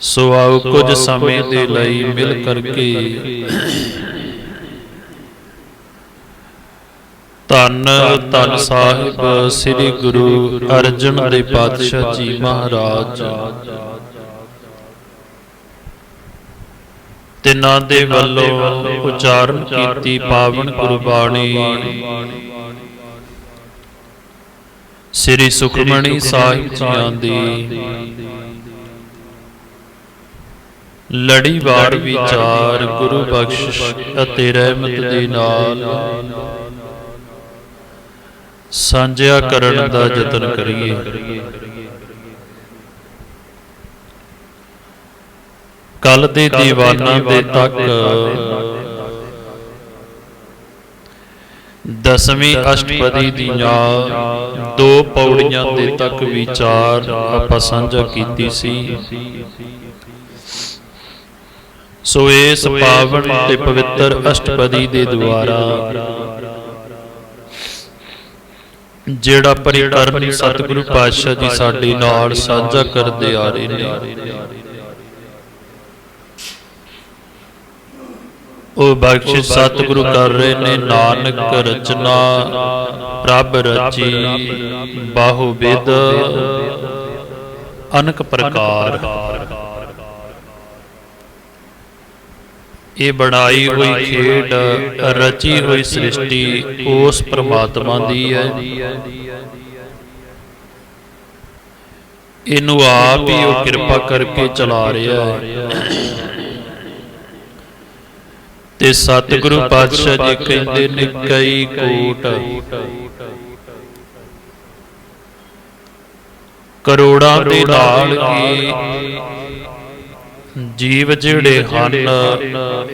ਸੋ ਆਓ ਕੁਝ ਸਮੇਂ ਦੇ ਲਈ ਮਿਲ ਕਰਕੇ। ਧੰਨ ਧੰਨ ਸਾਹਿਬ ਸ੍ਰੀ ਗੁਰੂ ਅਰਜਨ ਦੇਵ ਪਾਤਸ਼ਾਹ ਜੀ ਮਹਾਰਾਜ। ਤਿਨਾਂ ਦੇ ਵੱਲੋਂ ਉਚਾਰਨ ਕੀਤੀ ਪਾਵਨ ਗੁਰਬਾਣੀ ਸ੍ਰੀ ਸੁਖਮਣੀ ਸਾਹਿਬ ਜੀਆਂ ਦੀ। ਲੜੀਵਾਰ ਵਿਚਾਰ ਗੁਰੂ ਬਖਸ਼ਿਸ਼ ਅਤੇ ਰਹਿਮਤ ਦੇ ਨਾਲ। ਸਾਂਝਿਆ ਕਰਨ ਦਾ ਯਤਨ ਕਰੀਏ। ਕੱਲ ਦੇ ਦੀਵਾਨਾਂ ਦੇ ਤੱਕ। ਦਸਵੀਂ ਅਸ਼ਟਪਦੀ ਦੀਆਂ ਦੋ ਪੌੜੀਆਂ ਦੇ ਤੱਕ ਵਿਚਾਰ ਆਪਾਂ ਸਾਂਝਾ ਕੀਤੀ ਸੀ। ਸੋ ਇਸ ਪਾਵਨ ਤੇ ਪਵਿੱਤਰ ਅਸ਼ਟਪਦੀ ਦੇ ਦੁਆਰਾ ਜਿਹੜਾ ਪਰਿਕਰਮ ਸਤਿਗੁਰੂ ਪਾਤਸ਼ਾਹ ਜੀ ਸਾਡੇ ਨਾਲ ਸਾਂਝਾ ਕਰਦੇ ਆ ਰਹੇ ਨੇ। ਉਹ ਬਖਸ਼ਿਸ਼ ਸਤਿਗੁਰੂ ਕਰ ਰਹੇ ਨੇ ਨਾਨਕ ਰਚਨਾ। ਪ੍ਰਭ ਰਚੀ। ਬਾਹੂ ਵਿਦ। ਅਨਕ ਪ੍ਰਕਾਰ। ਇਹ ਬਣਾਈ ਹੋਈ ਖੇਡ, ਰਚੀ ਹੋਈ ਸ੍ਰਿਸ਼ਟੀ, ਉਸ ਪ੍ਰਮਾਤਮਾ ਦੀ ਹੈ। ਇਹਨੂੰ ਆਪ ਹੀ ਉਹ ਕਿਰਪਾ ਕਰਕੇ ਚਲਾ ਰਿਹਾ ਹੈ। ਤੇ ਸਤਿਗੁਰੂ ਪਾਤਸ਼ਾਹ ਜੀ ਕਹਿੰਦੇ ਨੇ, ਕਈ ਕੋਟ ਕਰੋੜਾਂ ਦੇ ਨਾਲ ਹੀ ਜੀਵ ਜਿਹੜੇ ਹਨ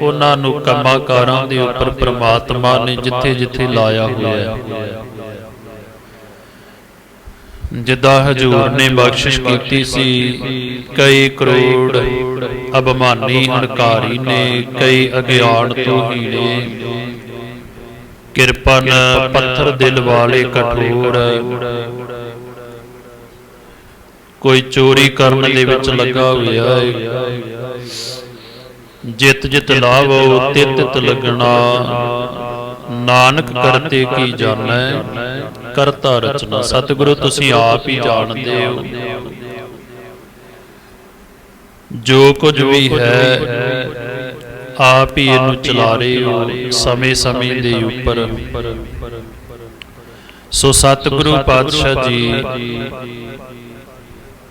ਉਹਨਾਂ ਨੂੰ ਕੰਮਾਕਾਰਾਂ ਦੇ ਉੱਪਰ ਪ੍ਰਮਾਤਮਾ ਨੇ ਜਿੱਥੇ ਜਿੱਥੇ ਲਾਇਆ ਹੋਇਆ ਹੈ। ਜਿੱਦਾਂ ਹਜੂਰ ਨੇ ਬਖਸ਼ਿਸ਼ ਕੀਤੀ ਸੀ ਕਈ ਕਰੋੜ ਅਭਮਾਨੀ ਹੰਕਾਰੀ ਨੇ ਕਈ ਅਗਿਆਨ ਤੋਂ ਹੀਣੇ ਕਿਰਪਨ ਪੱਥਰ ਦਿਲ ਵਾਲੇ ਕਠੋਰ ਕੋਈ ਚੋਰੀ ਕਰਨ ਦੇ ਵਿੱਚ ਲੱਗਾ ਹੋਇਆ ਹੈ। ਜਿਤ ਜਿਤ ਲਾਵੋ ਤਿਤ ਤਿਤ ਲੱਗਣਾ। ਨਾਨਕ ਕਰਤੇ ਕੀ ਜਾਣੈ? ਕਰਤਾ ਰਚਨਾ। ਸਤਿਗੁਰੂ ਤੁਸੀਂ ਆਪ ਹੀ ਜਾਣਦੇ ਹੋ। ਜੋ ਕੁਝ ਵੀ ਹੈ ਆਪ ਹੀ ਇਹਨੂੰ ਚਲਾ ਰਹੇ ਹੋ। ਸਮੇਂ ਸਮੇਂ ਦੇ ਉੱਪਰ। ਸੋ ਸਤਿਗੁਰੂ ਪਾਤਸ਼ਾਹ ਜੀ।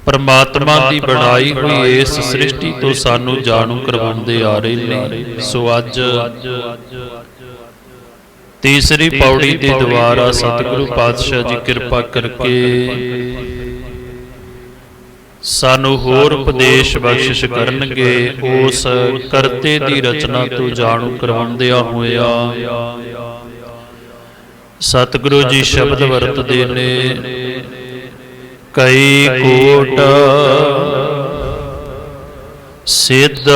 ਪਰਮਾਤਮਾ ਦੀ ਬਣਾਈ ਹੋਈ ਇਸ ਸ੍ਰਿਸ਼ਟੀ ਤੋਂ ਸਾਨੂੰ ਜਾਣੂ ਕਰਵਾਉਂਦੇ ਆ ਰਹੇ ਨੇ। ਸੋ ਅੱਜ ਤੀਸਰੀ ਪੌੜੀ ਦੇ ਦੁਆਰਾ ਸਤਿਗੁਰੂ ਪਾਤਸ਼ਾਹ ਜੀ ਕਿਰਪਾ ਕਰਕੇ ਸਾਨੂੰ ਹੋਰ ਉਪਦੇਸ਼ ਬਖਸ਼ਿਸ਼ ਕਰਨਗੇ। ਉਸ ਕਰਤੇ ਦੀ ਰਚਨਾ ਤੋਂ ਜਾਣੂ ਕਰਵਾਉਂਦਿਆਂ ਹੋਇਆ ਸਤਿਗੁਰੂ ਜੀ ਸ਼ਬਦ ਵਰਤਦੇ ਨੇ। ਕਈ ਕੋਟ ਸਿੱਧ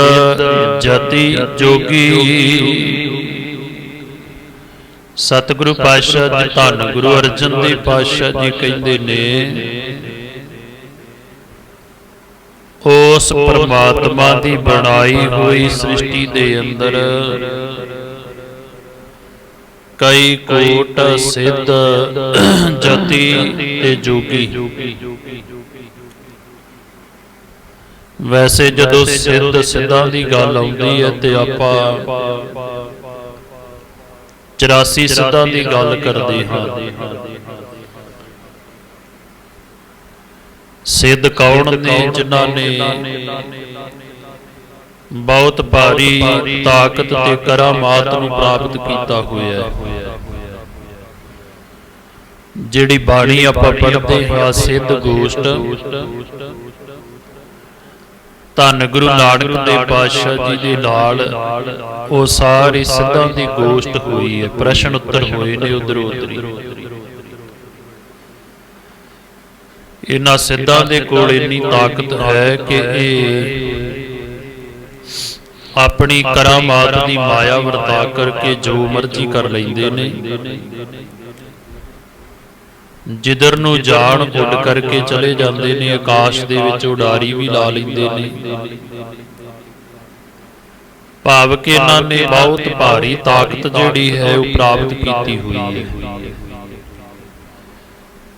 ਜਤੀ ਜੋਗੀ। ਸਤਿਗੁਰੂ ਪਾਤਸ਼ਾਹ ਜੀ, ਧੰਨ ਗੁਰੂ ਅਰਜਨ ਦੇਵ ਪਾਤਸ਼ਾਹ ਜੀ ਕਹਿੰਦੇ ਨੇ, ਉਸ ਪਰਮਾਤਮਾ ਦੀ ਬਣਾਈ ਹੋਈ ਸ੍ਰਿਸ਼ਟੀ ਦੇ ਅੰਦਰ ਕਈ ਕੋਟ ਸਿੱਧ ਜਤੀ ਤੇ ਜੋਗੀ। ਵੈਸੇ ਜਦੋਂ ਸਿੱਧ ਸਿੱਧਾਂ ਦੀ ਗੱਲ ਆਉਂਦੀ ਹੈ ਤੇ ਆਪਾਂ 84 ਸਿੱਧਾਂ ਦੀ ਗੱਲ ਕਰਦੇ ਹਾਂ। ਸਿੱਧ ਕੌਣ ਨੇ ਜਿਨ੍ਹਾਂ ਨੇ ਬਹੁਤ ਭਾਰੀ ਤਾਕਤ ਤੇ ਕਰਾਮਾਤ ਨੂੰ ਪ੍ਰਾਪਤ ਕੀਤਾ ਹੋਇਆ ਹੈ। ਜਿਹੜੀ ਬਾਣੀ ਆਪਾਂ ਪੜ੍ਹਦੇ ਹਾਂ ਸਿੱਧ ਗੋਸ਼ਟ। ਧੰਨ ਗੁਰੂ ਨਾਨਕ ਦੇਵ ਪਾਤਸ਼ਾਹ ਜੀ ਦੇ ਨਾਲ ਉਹ ਸਾਰੀ ਸਿੱਧਾਂ ਦੀ ਗੋਸ਼ਟ ਹੋਈ ਹੈ। ਪ੍ਰਸ਼ਨ ਉੱਤਰ ਹੋਏ ਨੇ ਉਧਰੋਂ ਉਧਰੀ। ਇਹਨਾਂ ਸਿੱਧਾਂ ਦੇ ਕੋਲ ਇੰਨੀ ਤਾਕਤ ਹੈ ਕਿ ਇਹ ਆਪਣੀ ਕਰਾਮਾਤ ਦੀ ਮਾਇਆ ਵਰਤਾ ਕਰਕੇ ਜੋ ਮਰਜ਼ੀ ਕਰ ਲੈਂਦੇ ਨੇ। ਜਿੱਧਰ ਨੂੰ ਜਾਣ ਉੱਡ ਕਰਕੇ ਚਲੇ ਜਾਂਦੇ ਨੇ ਆਕਾਸ਼ ਦੇ ਵਿੱਚ ਉਡਾਰੀ ਵੀ ਲਾ ਲੈਂਦੇ ਨੇ। ਭਾਵ ਕਿ ਇਹਨਾਂ ਨੇ ਬਹੁਤ ਭਾਰੀ ਤਾਕਤ ਜਿਹੜੀ ਹੈ ਉਹ ਪ੍ਰਾਪਤ ਕੀਤੀ ਹੋਈ ਹੈ।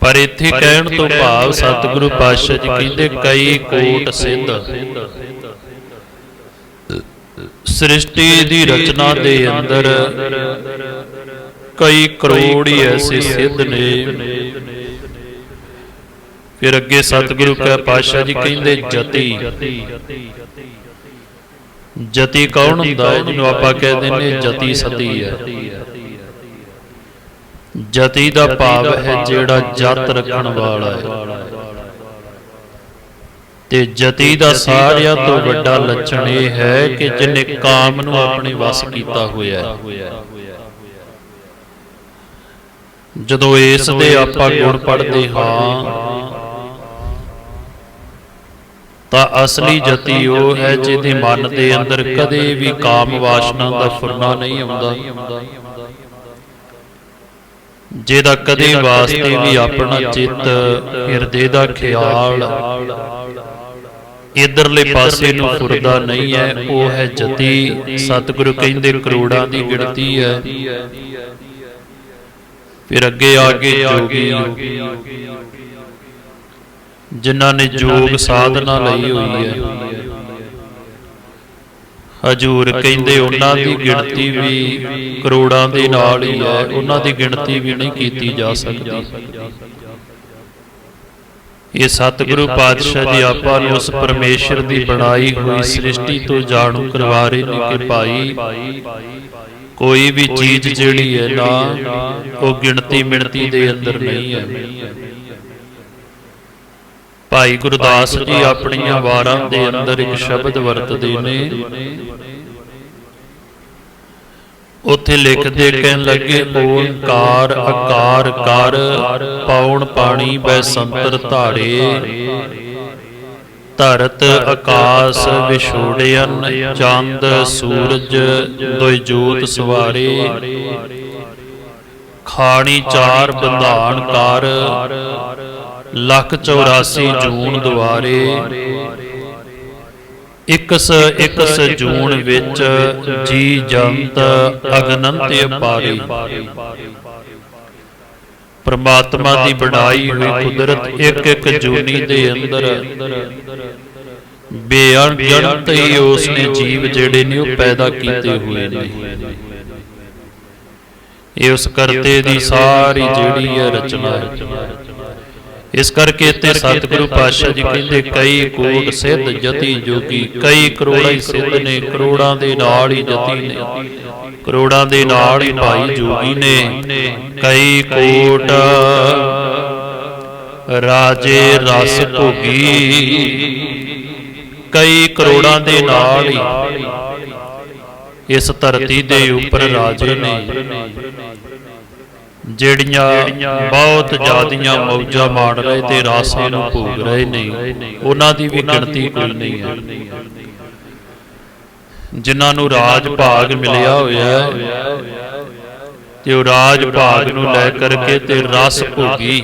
ਪਰ ਇੱਥੇ ਕਹਿਣ ਤੋਂ ਭਾਵ ਸਤਿਗੁਰੂ ਪਾਤਸ਼ਾਹ ਜੀ ਕਹਿੰਦੇ ਕਈ ਕੋਟ ਸਿੱਧ। ਸ੍ਰਿਸ਼ਟੀ ਦੀ ਰਚਨਾ ਦੇ ਅੰਦਰ ਕਈ ਕਰੋੜ ਐਸੇ ਸਿੱਧ ਨੇ। ਫਿਰ ਅੱਗੇ ਸਤਿਗੁਰੂ ਕਾ ਪਾਤਸ਼ਾਹ ਜੀ ਕਹਿੰਦੇ ਜਤੀ। ਜਤੀ ਕੌਣ ਹੁੰਦਾ ਹੈ? ਜਿਹਨੂੰ ਆਪਾਂ ਕਹਿੰਦੇ ਨੇ ਜਤੀ ਸਤੀ ਹੈ। ਜਤੀ ਦਾ ਭਾਵ ਹੈ ਜਿਹੜਾ ਜਤ ਰੱਖਣ ਵਾਲਾ ਹੈ। ਤੇ ਜਤੀ ਦਾ ਸਾਰਿਆਂ ਤੋਂ ਵੱਡਾ ਲੱਛਣ ਇਹ ਹੈ ਕਿ ਜਿਨੇ ਕਾਮ ਨੂੰ ਆਪਣੇ ਵਸ ਕੀਤਾ ਹੋਇਆ ਹੈ। ਜਦੋਂ ਇਸ ਦੇ ਆਪਾਂ ਗੁਣ ਪੜ੍ਹਦੇ ਹਾਂ ਤਾਂ ਅਸਲੀ ਜਤੀ ਉਹ ਹੈ ਜਿਹਦੇ ਮਨ ਦੇ ਅੰਦਰ ਕਦੇ ਵੀ ਕਾਮ ਵਾਸ਼ਨਾ ਦਾ ਫੁਰਨਾ ਨਹੀਂ ਆਉਂਦਾ। ਜਿਹਦਾ ਕਦੇ ਵਾਸਤੇ ਵੀ ਆਪਣਾ ਚਿੱਤ ਹਿਰਦੇ ਦਾ ਖਿਆਲ ਇਧਰਲੇ ਪਾਸੇ ਨੂੰ ਫੁਰਦਾ ਨਹੀਂ ਹੈ ਉਹ ਹੈ ਜਤੀ। ਸਤਿਗੁਰੂ ਕਹਿੰਦੇ ਕਰੋੜਾਂ ਦੀ ਗਿਣਤੀ ਹੈ। ਫਿਰ ਅੱਗੇ ਆ ਕੇ ਜੋਗੀ। ਜਿਨ੍ਹਾਂ ਨੇ ਜੋਗ ਸਾਧਨਾ ਲਈ ਹੋਈ ਹੈ। ਹਜੂਰ ਕਹਿੰਦੇ ਉਹਨਾਂ ਦੀ ਗਿਣਤੀ ਵੀ ਕਰੋੜਾਂ ਦੇ ਨਾਲ ਹੀ ਹੈ। ਉਹਨਾਂ ਦੀ ਗਿਣਤੀ ਵੀ ਨਹੀਂ ਕੀਤੀ ਜਾ ਸਕਦੀ। ਇਹ ਸਤਿਗੁਰੂ ਪਾਤਸ਼ਾਹ ਜੀ ਆਪਾਂ ਨੂੰ ਉਸ ਪਰਮੇਸ਼ਰ ਦੀ ਬਣਾਈ ਹੋਈ ਸ੍ਰਿਸ਼ਟੀ ਤੋਂ ਜਾਣੂ ਕਰਵਾ ਰਹੇ ਨੇ ਕਿ ਭਾਈ ਕੋਈ ਵੀ ਚੀਜ਼ ਜਿਹੜੀ ਹੈ ਨਾ ਉਹ ਗਿਣਤੀ ਮਿਣਤੀ ਦੇ ਅੰਦਰ ਨਹੀਂ ਹੈ। ਭਾਈ ਗੁਰਦਾਸ ਜੀ ਆਪਣੀਆਂ ਵਾਰਾਂ ਦੇ ਅੰਦਰ ਇੱਕ ਸ਼ਬਦ ਵਰਤਦੇ ਨੇ। ਉੱਥੇ ਲਿਖਦੇ ਕਹਿਣ ਲੱਗੇ ਓੰਕਾਰ ਆਕਾਰ ਕਰ ਪੌਣ ਪਾਣੀ ਬੈ ਸੰਤਰ ਧਾਰੇ। ਧਰਤ ਆਕਾਸ ਵਿਛੋੜਿਆਨ ਚੰਦ ਸੂਰਜ ਦੋਇ ਜੋਤ ਸਵਾਰੇ। ਖਾਣੀ ਚਾਰ ਬੰਧਾਨ ਕਰ। ਲੱਖ 84 ਜੂਨ ਦੁਆਰੇ। ਇਕਸ ਇਕਸ ਜੂਨ ਵਿੱਚ ਜੀ ਜੰਤ ਅਗਨੰਤ ਅਪਾਰੇ। ਪ੍ਰਮਾਤਮਾ ਦੀ ਬਣਾਈ ਹੋਈ ਕੁਦਰਤ ਇੱਕ ਇੱਕ ਜੂਨੀ ਦੇ ਅੰਦਰ। ਬੇਅਣਗਿਣਤ ਹੀ ਉਸ ਨੇ ਜੀਵ ਜਿਹੜੇ ਨੇ ਉਹ ਪੈਦਾ ਕੀਤੇ ਹੋਏ ਨੇ। ਇਹ ਉਸ ਕਰਤੇ ਦੀ ਸਾਰੀ ਜਿਹੜੀ ਹੈ ਰਚਨਾ। ਹੈ ਇਸ ਕਰਕੇ ਇੱਥੇ ਸਤਿਗੁਰੂ ਪਾਤਸ਼ਾਹ ਜੀ ਕਹਿੰਦੇ ਕਈ ਕੋਟ ਸਿੱਧ ਜਤੀ ਜੋਗੀ ਕਈ ਕਰੋੜਾਂ ਹੀ ਸਿੱਧ ਨੇ ਕਰੋੜਾਂ ਦੇ ਨਾਲ ਹੀ ਜਤੀ ਨੇ। ਕਰੋੜਾਂ ਦੇ ਨਾਲ ਹੀ ਭਾਈ ਜੋਗੀ ਨੇ। ਕਈ ਕੋਟ। ਰਾਜੇ ਰਸ ਭੋਗੀ। ਕਈ ਕਰੋੜਾਂ ਦੇ ਨਾਲ ਹੀ ਇਸ ਧਰਤੀ ਦੇ ਉੱਪਰ ਰਾਜੇ ਨੇ। ਜਿਹੜੀਆਂ ਬਹੁਤ ਜ਼ਿਆਦੀਆਂ ਮੌਜਾਂ ਮਾਣ ਰਹੇ ਤੇ ਰਾਸਾਂ ਨੂੰ ਭੋਗ ਰਹੇ ਨੇ ਉਹਨਾਂ ਦੀ ਵੀ ਗਿਣਤੀ ਕੋਈ ਨਹੀਂ ਹੈ। ਜਿਨ੍ਹਾਂ ਨੂੰ ਰਾਜ ਭਾਗ ਮਿਲਿਆ ਹੋਇਆ ਹੈ ਤੇ ਉਹ ਰਾਜ ਭਾਗ ਨੂੰ ਲੈ ਕਰਕੇ ਤੇ ਰਸ ਭੋਗੀ।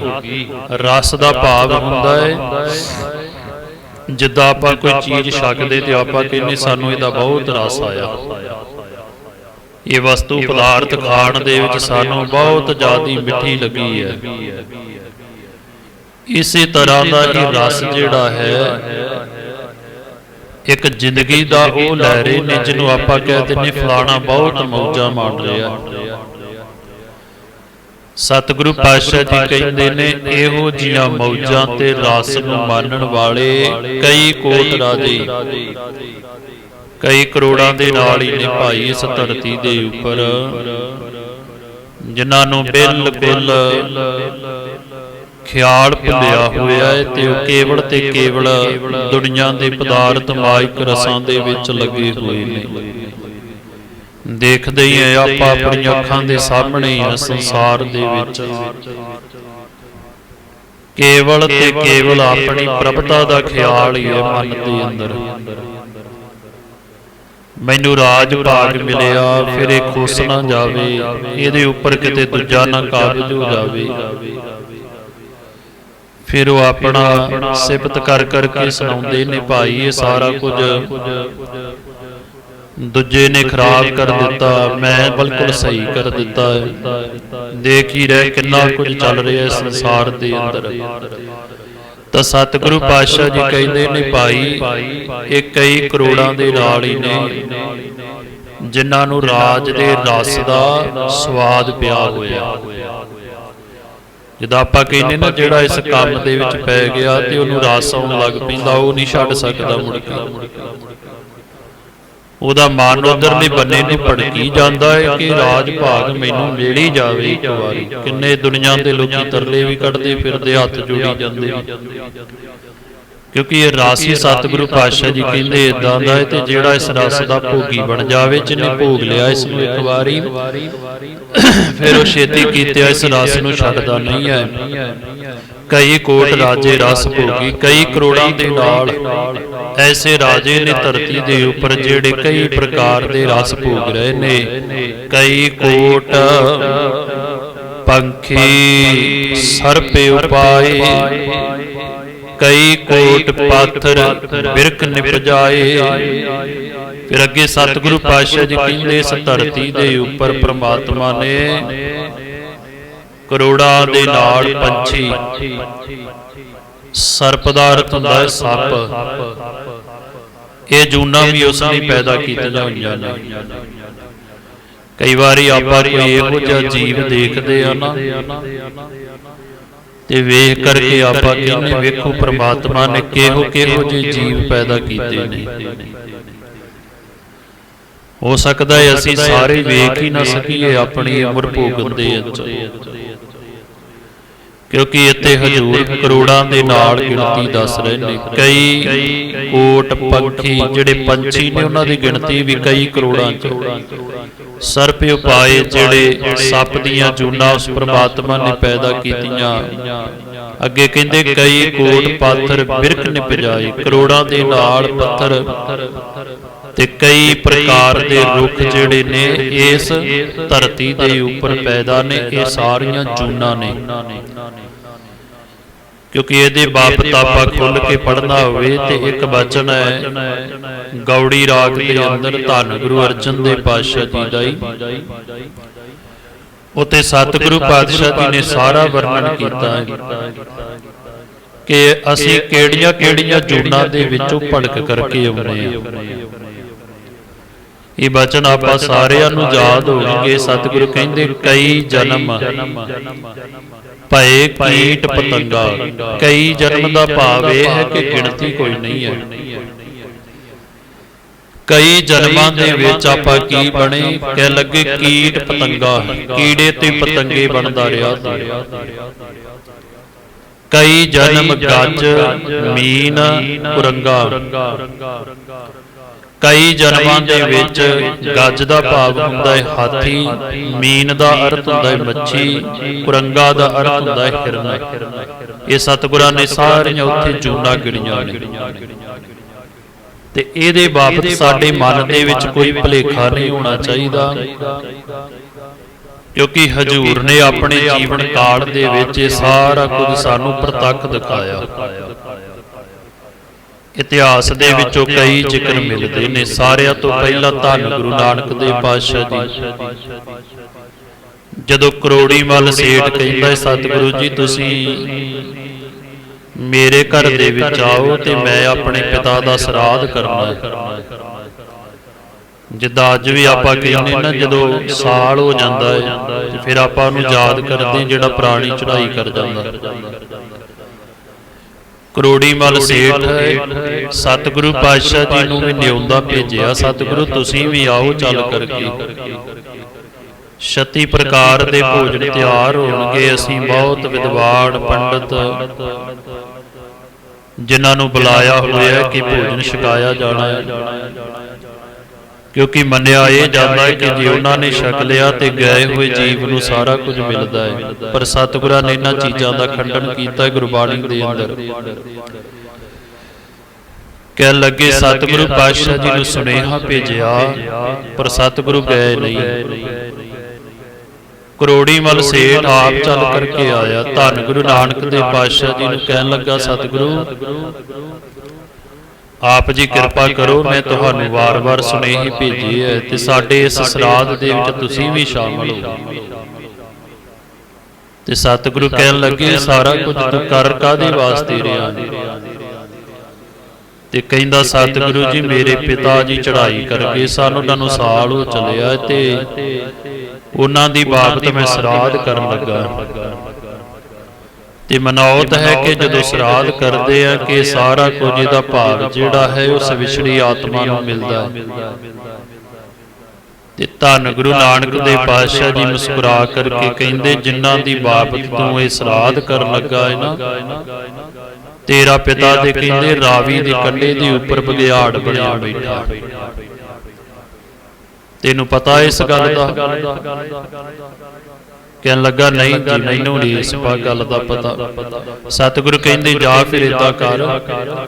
ਰਸ ਦਾ ਭਾਵ ਹੁੰਦਾ ਹੈ। ਜਿੱਦਾਂ ਆਪਾਂ ਕੋਈ ਚੀਜ਼ ਛਕਦੇ ਤੇ ਆਪਾਂ ਕਹਿੰਦੇ ਸਾਨੂੰ ਇਹਦਾ ਬਹੁਤ ਰਸ ਆਇਆ। ਇਹ ਵਸਤੂ ਪਦਾਰਥ ਖਾਣ ਦੇ ਵਿੱਚ ਸਾਨੂੰ ਬਹੁਤ ਜ਼ਿਆਦੀ ਮਿੱਠੀ ਲੱਗੀ ਹੈ। ਇਸੇ ਤਰ੍ਹਾਂ ਦਾ ਹੀ ਰਸ ਜਿਹੜਾ ਹੈ ਇੱਕ ਜ਼ਿੰਦਗੀ ਦਾ ਉਹ ਲੈ ਰਹੇ ਨੇ ਜਿਹਨੂੰ ਆਪਾਂ ਕਹਿੰਦੇ ਨੇ ਫਲਾਣਾ ਬਹੁਤ ਮੌਜਾਂ ਮਾਣ ਰਿਹਾ। ਸਤਿਗੁਰੂ ਪਾਤਸ਼ਾਹ ਜੀ ਕਹਿੰਦੇ ਨੇ ਇਹੋ ਜੀਆਂ ਮੌਜਾਂ ਤੇ ਰਸ ਨੂੰ ਮਾਣਨ ਵਾਲੇ ਕਈ ਕੋਟ ਰਾਜੇ। ਕਈ ਕਰੋੜਾਂ ਦੇ ਨਾਲ ਹੀ ਨੇ ਭਾਈ ਇਸ ਧਰਤੀ ਦੇ ਉੱਪਰ। ਜਿਨ੍ਹਾਂ ਨੂੰ ਬਿਲਕੁਲ ਖਿਆਲ ਭੁੱਲਿਆ ਹੋਇਆ ਹੈ ਤੇ ਉਹ ਕੇਵਲ ਤੇ ਕੇਵਲ ਦੁਨੀਆ ਦੇ ਪਦਾਰਥ ਮਾਇਕ ਰਸਾਂ ਦੇ ਵਿੱਚ ਲੱਗੇ ਹੋਏ ਨੇ। ਦੇਖਦੇ ਹੀ ਆ ਆਪਾਂ ਆਪਣੀਆਂ ਅੱਖਾਂ ਦੇ ਸਾਹਮਣੇ ਹੀ ਆ ਸੰਸਾਰ ਦੇ ਵਿੱਚ। ਕੇਵਲ ਤੇ ਕੇਵਲ ਆਪਣੀ ਪ੍ਰਭਤਾ ਦਾ ਖਿਆਲ ਹੀ ਹੈ ਮਨ ਦੇ ਅੰਦਰ। ਮੈਨੂੰ ਰਾਜ ਭਾਗ ਮਿਲਿਆ, ਫਿਰ ਇਹ ਖੁੱਸ ਨਾ ਜਾਵੇ, ਇਹਦੇ ਉੱਪਰ ਕਿਤੇ ਦੂਜਾ ਨਾ ਕਾਬਜ ਹੋ ਜਾਵੇ। ਫਿਰ ਉਹ ਆਪਣਾ ਸਿਫਤ ਕਰ ਕਰਕੇ ਸੁਣਾਉਂਦੇ ਨੇ, ਭਾਈ, ਇਹ ਸਾਰਾ ਕੁਝ ਦੂਜੇ ਨੇ ਖਰਾਬ ਕਰ ਦਿੱਤਾ, ਮੈਂ ਬਿਲਕੁਲ ਸਹੀ ਕਰ ਦਿੱਤਾ ਦੇਖ ਹੀ ਰਹਿ ਕਿੰਨਾ ਕੁਝ ਚੱਲ ਰਿਹਾ ਸੰਸਾਰ ਦੇ ਅੰਦਰ। ਤਾਂ ਸਤਿਗੁਰੂ ਪਾਤਸ਼ਾਹ ਜੀ ਕਹਿੰਦੇ ਨੇ ਭਾਈ ਇਹ ਕਈ ਕਰੋੜਾਂ ਦੇ ਨਾਲ ਹੀ ਨੇ ਜਿਨ੍ਹਾਂ ਨੂੰ ਰਾਜ ਦੇ ਰਸ ਦਾ ਸਵਾਦ ਪਿਆ ਹੋਇਆ। ਜਦੋਂ ਆਪਾਂ ਕਹਿੰਦੇ ਨਾ ਜਿਹੜਾ ਇਸ ਕੰਮ ਦੇ ਵਿੱਚ ਪੈ ਗਿਆ ਤੇ ਉਹਨੂੰ ਰਸ ਆਉਣ ਲੱਗ ਪੈਂਦਾ ਉਹ ਨਹੀਂ ਛੱਡ ਸਕਦਾ ਮੁੜ ਕੇ ਉਹਦਾ ਮਨ ਉਧਰਲੇ ਬੰਨੇ ਨੂੰ ਭੜਕੀ ਜਾਂਦਾ ਹੈ ਕਿ ਰਾਜ ਭਾਗ ਮੈਨੂੰ ਮਿਲ ਜਾਵੇ ਇੱਕ ਵਾਰੀ। ਕਿੰਨੇ ਦੁਨੀਆ ਦੇ ਲੋਕੀ ਤਰਲੇ ਵੀ ਕੱਢਦੇ ਫਿਰਦੇ ਹੱਥ ਜੋੜੀ ਜਾਂਦੇ। ਕਿਉਂਕਿ ਇਹ ਰਾਸੀ ਸਤਿਗੁਰੂ ਪਾਤਸ਼ਾਹ ਜੀ ਕਹਿੰਦੇ ਇਦਾਂ ਦਾ ਹੈ ਤੇ ਜਿਹੜਾ ਇਸ ਰਸ ਦਾ ਭੋਗੀ ਬਣ ਜਾਵੇ ਜਿਹਨੇ ਭੋਗ ਲਿਆ ਇਸ ਨੂੰ ਇੱਕ ਵਾਰੀ ਫਿਰ ਉਹ ਛੇਤੀ ਕੀਤੇ ਇਸ ਰਸ ਨੂੰ ਛੱਡਦਾ ਨਹੀਂ ਹੈ। ਕਈ ਕੋਟ ਰਾਜੇ ਰਸ ਭੋਗੀ ਕਈ ਕਰੋੜਾਂ ਦੇ ਨਾਲ। ਐਸੇ ਰਾਜੇ ਨੇ ਧਰਤੀ ਦੇ ਉੱਪਰ ਜਿਹੜੇ ਕਈ ਪ੍ਰਕਾਰ ਦੇ ਰਸ ਭੋਗ ਰਹੇ ਨੇ। ਕਈ ਕੋਟ, ਪੰਖੀ, ਸਰਪ ਉਪਾਏ, ਕਈ ਕੋਟ, ਪਾਥਰ ਬਿਰਖ ਨਿਪਜਾਏ। ਫਿਰ ਅੱਗੇ ਸਤਿਗੁਰੂ ਪਾਤਸ਼ਾਹ ਜੀ ਕਹਿੰਦੇ, ਇਸ ਧਰਤੀ ਦੇ ਉੱਪਰ ਪ੍ਰਮਾਤਮਾ ਨੇ ਕਰੋੜਾਂ ਦੇ ਨਾਲ ਪੰਛੀ ਸਰਪ ਦਾ ਅਰਥ ਹੁੰਦਾ ਹੈ ਸੱਪ। ਇਹ ਜੂਨਾ ਵੀ ਉਸ ਨੇ ਪੈਦਾ ਕੀਤੀਆਂ ਹੋਈਆਂ ਨੇ। ਕਈ ਵਾਰੀ ਆਪਾਂ ਕੋਈ ਇਹੋ ਜਿਹਾ ਜੀਵ ਦੇਖਦੇ ਆ ਨਾ। ਤੇ ਵੇਖ ਕਰਕੇ ਆਪਾਂ ਕਹਿੰਦੇ ਵੇਖੋ ਪ੍ਰਮਾਤਮਾ ਨੇ ਕਿਹੋ ਕਿਹੋ ਜਿਹੇ ਜੀਵ ਪੈਦਾ ਕੀਤੇ ਨੇ। ਹੋ ਸਕਦਾ ਹੈ ਅਸੀਂ ਸਾਰੇ ਵੇਖ ਹੀ ਨਾ ਸਕੀਏ ਆਪਣੀ ਉਮਰ ਭੋਗਣ ਦੇ ਵਿੱਚ। ਕਿਉਂਕਿ ਇੱਥੇ ਹਜੂਰ ਕਰੋੜਾਂ ਦੇ ਨਾਲ ਗਿਣਤੀ ਦੱਸ ਰਹੇ ਨੇ। ਕਈ ਕੋਟ ਪੰਖੀ ਜਿਹੜੇ ਪੰਛੀ ਨੇ ਉਹਨਾਂ ਦੀ ਗਿਣਤੀ ਵੀ ਕਈ ਕਰੋੜਾਂ ਚ। ਸਰਪ ਉਪਾਏ ਜਿਹੜੇ ਸੱਪ ਦੀਆਂ ਜੂਨਾਂ ਉਸ ਪ੍ਰਮਾਤਮਾ ਨੇ ਪੈਦਾ ਕੀਤੀਆਂ। ਅੱਗੇ ਕਹਿੰਦੇ ਕਈ ਕੋਟ ਪਾਥਰ ਬਿਰਖ ਨਿਪਜਾਏ ਕਰੋੜਾਂ ਦੇ ਨਾਲ ਪੱਥਰ ਤੇ ਕਈ ਪ੍ਰਕਾਰ ਦੇ ਰੁੱਖ ਜਿਹੜੇ ਨੇ ਇਸ ਧਰਤੀ ਦੇ ਉੱਪਰ ਪੈਦਾ ਨੇ ਇਹ ਸਾਰੀਆਂ ਜੂਨਾਂ ਨੇ। ਕਿਉਂਕਿ ਇਹਦੇ ਬਾਬਤ ਆਪਾਂ ਖੁੱਲ ਕੇ ਪੜਨਾ ਹੋਵੇ ਤੇ ਇੱਕ ਬਚਨ ਹੈ ਗੌੜੀ ਰਾਗ ਦੇ ਅੰਦਰ ਧੰਨ ਗੁਰੂ ਅਰਜਨ ਦੇ ਪਾਤਸ਼ਾਹ ਜੀ ਦਾ ਹੀ ਉਤੇ ਸਤਿਗੁਰੂ ਪਾਤਸ਼ਾਹ ਜੀ ਨੇ ਸਾਰਾ ਵਰਣਨ ਕੀਤਾ ਹੈ ਕਿ ਅਸੀਂ ਕਿਹੜੀਆਂ ਕਿਹੜੀਆਂ ਜੂਨਾਂ ਦੇ ਵਿੱਚੋਂ ਭੜਕ ਕਰਕੇ ਆਉਂਦੇ ਹਾਂ। ਇਹ ਬਚਨ ਆਪਾਂ ਸਾਰਿਆਂ ਨੂੰ ਯਾਦ ਹੋਣਗੇ ਸਤਿਗੁਰੂ ਕਹਿੰਦੇ ਕਈ ਜਨਮ ਭਏ ਕੀਟ ਪਤੰਗਾ। ਕਈ ਜਨਮ ਦਾ ਭਾਵ ਇਹ ਹੈ ਕਿ ਗਿਣਤੀ ਕੋਈ ਨਹੀਂ ਹੈ। ਕਈ ਜਨਮਾਂ ਦੇ ਵਿੱਚ ਆਪਾਂ ਕੀ ਬਣੇ? ਕਹਿ ਲੱਗੇ ਕੀਟ ਪਤੰਗਾ। ਕੀੜੇ ਤੇ ਪਤੰਗੇ ਬਣਦਾ ਰਿਹਾ। ਕਈ ਜਨਮ ਗੱਜ ਮੀਨ ਕੁਰੰਗਾ ਕਈ ਜਨਮਾਂ ਦੇ ਵਿੱਚ ਗੱਜ ਦਾ ਭਾਵ ਹੁੰਦਾ ਹੈ ਹਾਥੀ ਮੀਨ ਦਾ ਅਰਥ ਹੁੰਦਾ ਹੈ ਮੱਛੀ ਕੁਰੰਗਾ ਦਾ ਅਰਥ ਹੁੰਦਾ ਹੈ ਹਿਰਨ। ਇਹ ਸਤਿਗੁਰਾਂ ਨੇ ਸਾਰੀਆਂ ਉੱਥੇ ਜੂਨਾ ਗਿਣੀਆਂ ਨੇ। ਤੇ ਇਹਦੇ ਬਾਬਤ ਸਾਡੇ ਮਨ ਦੇ ਵਿੱਚ ਕੋਈ ਭੁਲੇਖਾ ਨਹੀਂ ਹੋਣਾ ਚਾਹੀਦਾ। ਕਿਉਂਕਿ ਹਜੂਰ ਨੇ ਆਪਣੇ ਜੀਵਨ ਕਾਲ ਦੇ ਵਿੱਚ ਇਹ ਸਾਰਾ ਕੁਝ ਸਾਨੂੰ ਪ੍ਰਤੱਖ ਦਿਖਾਇਆ। ਇਤਿਹਾਸ ਦੇ ਵਿੱਚੋਂ ਕਈ ਜ਼ਿਕਰ ਮਿਲਦੇ ਨੇ। ਸਾਰਿਆਂ ਤੋਂ ਪਹਿਲਾਂ ਧੰਨ ਗੁਰੂ ਨਾਨਕ ਦੇਵ ਪਾਤਸ਼ਾਹ ਜੀ। ਜਦੋਂ ਕਰੋੜੀ ਮੱਲ ਸੇਠ ਕਹਿੰਦਾ ਸਤਿਗੁਰੂ ਜੀ ਤੁਸੀਂ ਮੇਰੇ ਘਰ ਦੇ ਵਿੱਚ ਆਓ ਤੇ ਮੈਂ ਆਪਣੇ ਪਿਤਾ ਦਾ ਸਰਾਧ ਕਰਨਾ ਹੈ। ਜਿੱਦਾਂ ਅੱਜ ਵੀ ਆਪਾਂ ਕਹਿੰਦੇ ਨਾ ਜਦੋਂ ਸਾਲ ਹੋ ਜਾਂਦਾ ਹੈ ਤੇ ਫਿਰ ਆਪਾਂ ਉਹਨੂੰ ਯਾਦ ਕਰਦੇ ਜਿਹੜਾ ਪੁਰਾਣੀ ਚੜ੍ਹਾਈ ਕਰ ਜਾਂਦਾ। ਕਰੋੜੀ ਮਲ ਸੇਠ ਸਤਿਗੁਰੂ ਪਾਤਸ਼ਾਹ ਜੀ ਨੂੰ ਵੀ ਨਿਉਂਦਾ ਭੇਜਿਆ। ਸਤਿਗੁਰੂ ਤੁਸੀਂ ਵੀ ਆਓ ਚੱਲ ਕਰਕੇ। 36 ਪ੍ਰਕਾਰ ਦੇ ਭੋਜਨ ਤਿਆਰ ਹੋਣਗੇ। ਅਸੀਂ ਬਹੁਤ ਵਿਦਵਾਨ ਪੰਡਤ ਜਿਨ੍ਹਾਂ ਨੂੰ ਬੁਲਾਇਆ ਹੋਇਆ ਹੈ ਕਿ ਭੋਜਨ ਛਕਾਇਆ ਜਾਣਾ ਹੈ। ਕਿਉਂਕਿ ਮੰਨਿਆ ਇਹ ਜਾਂਦਾ ਹੈ ਕਿ ਜੇ ਉਹਨਾਂ ਨੇ ਛਕ ਲਿਆ ਤੇ ਗਏ ਹੋਏ ਜੀਵ ਨੂੰ ਸਾਰਾ ਕੁਝ ਮਿਲਦਾ ਹੈ। ਪਰ ਸਤਿਗੁਰਾਂ ਨੇ ਇਹਨਾਂ ਚੀਜ਼ਾਂ ਦਾ ਖੰਡਨ ਕੀਤਾ ਗੁਰਬਾਣੀ ਦੇ ਅੰਦਰ। ਕਹਿ ਲੱਗੇ ਸਤਿਗੁਰੂ ਪਾਤਸ਼ਾਹ ਜੀ ਨੂੰ ਸੁਨੇਹਾ ਭੇਜਿਆ ਪਰ ਸਤਿਗੁਰੂ ਗਏ ਨਹੀਂ। ਕਰੋੜੀ ਮਲ ਸੇਠ ਆਪ ਚੱਲ ਕਰਕੇ ਆਇਆ। ਧੰਨ ਗੁਰੂ ਨਾਨਕ ਦੇ ਪਾਤਸ਼ਾਹ ਜੀ ਨੂੰ ਕਹਿਣ ਲੱਗਾ ਸਤਿਗੁਰੂ। ਆਪ ਜੀ ਕਿਰਪਾ ਕਰੋ ਮੈਂ ਤੁਹਾਨੂੰ ਵਾਰ-ਵਾਰ ਸੁਨੇਹੀ ਭੇਜੀ ਹੈ ਤੇ ਸਾਡੇ ਇਸ ਸਰਾਧ ਦੇ ਵਿੱਚ ਤੁਸੀਂ ਵੀ ਸ਼ਾਮਲ ਹੋ। ਤੇ ਸਤਿਗੁਰੂ ਕਹਿਣ ਲੱਗੇ ਸਾਰਾ ਕੁਝ ਤੂੰ ਕਰ ਕਾਦੇ ਵਾਸਤੇ ਰਿਹਾ? ਤੇ ਕਹਿੰਦਾ ਸਤਿਗੁਰੂ ਜੀ ਮੇਰੇ ਪਿਤਾ ਜੀ ਚੜ੍ਹਾਈ ਕਰ ਗਏ ਸਨ ਉਹਨਾਂ ਨੂੰ ਸਾਲ ਹੋ ਚੱਲਿਆ ਤੇ ਉਹਨਾਂ ਦੀ ਬਾਬਤ ਮੈਂ ਸਰਾਧ ਕਰਨ ਲੱਗਾ। ਤੇ ਮਨੌਤ ਹੈ ਕਿ ਜਦੋਂ ਸਰਾਧ ਕਰਦੇ ਆ ਕਿ ਸਾਰਾ ਕੁਝ ਇਹਦਾ ਭਾਗ ਜਿਹੜਾ ਹੈ ਉਸ ਵਿਛੜੀ ਆਤਮਾ ਨੂੰ ਮਿਲਦਾ ਹੈ। ਤੇ ਧੰਨ ਗੁਰੂ ਨਾਨਕ ਦੇ ਪਾਤਸ਼ਾਹ ਜੀ ਮੁਸਕਰਾ ਕਰਕੇ ਕਹਿੰਦੇ ਜਿਨ੍ਹਾਂ ਦੀ ਬਾਬਤ ਤੂੰ ਇਹ ਸਰਾਧ ਕਰਨ ਲੱਗਾ ਹੈ ਨਾ ਤੇਰਾ ਪਿਤਾ ਦੇ ਕਹਿੰਦੇ ਰਾਵੀ ਦੇ ਕੰਢੇ ਦੇ ਉੱਪਰ ਬਗਿਆੜ ਬਣਿਆ ਬੈਠਾ। ਤੈਨੂੰ ਪਤਾ ਇਸ ਗੱਲ ਦਾ? ਕਹਿਣ ਲੱਗਾ ਨਹੀਂ ਜੀ ਮੈਨੂੰ ਨਹੀਂ ਇਸ ਗੱਲ ਦਾ ਪਤਾ। ਸਤਿਗੁਰੂ ਕਹਿੰਦੇ ਜਾ ਫਿਰ ਇਦਾਂ ਕਰ।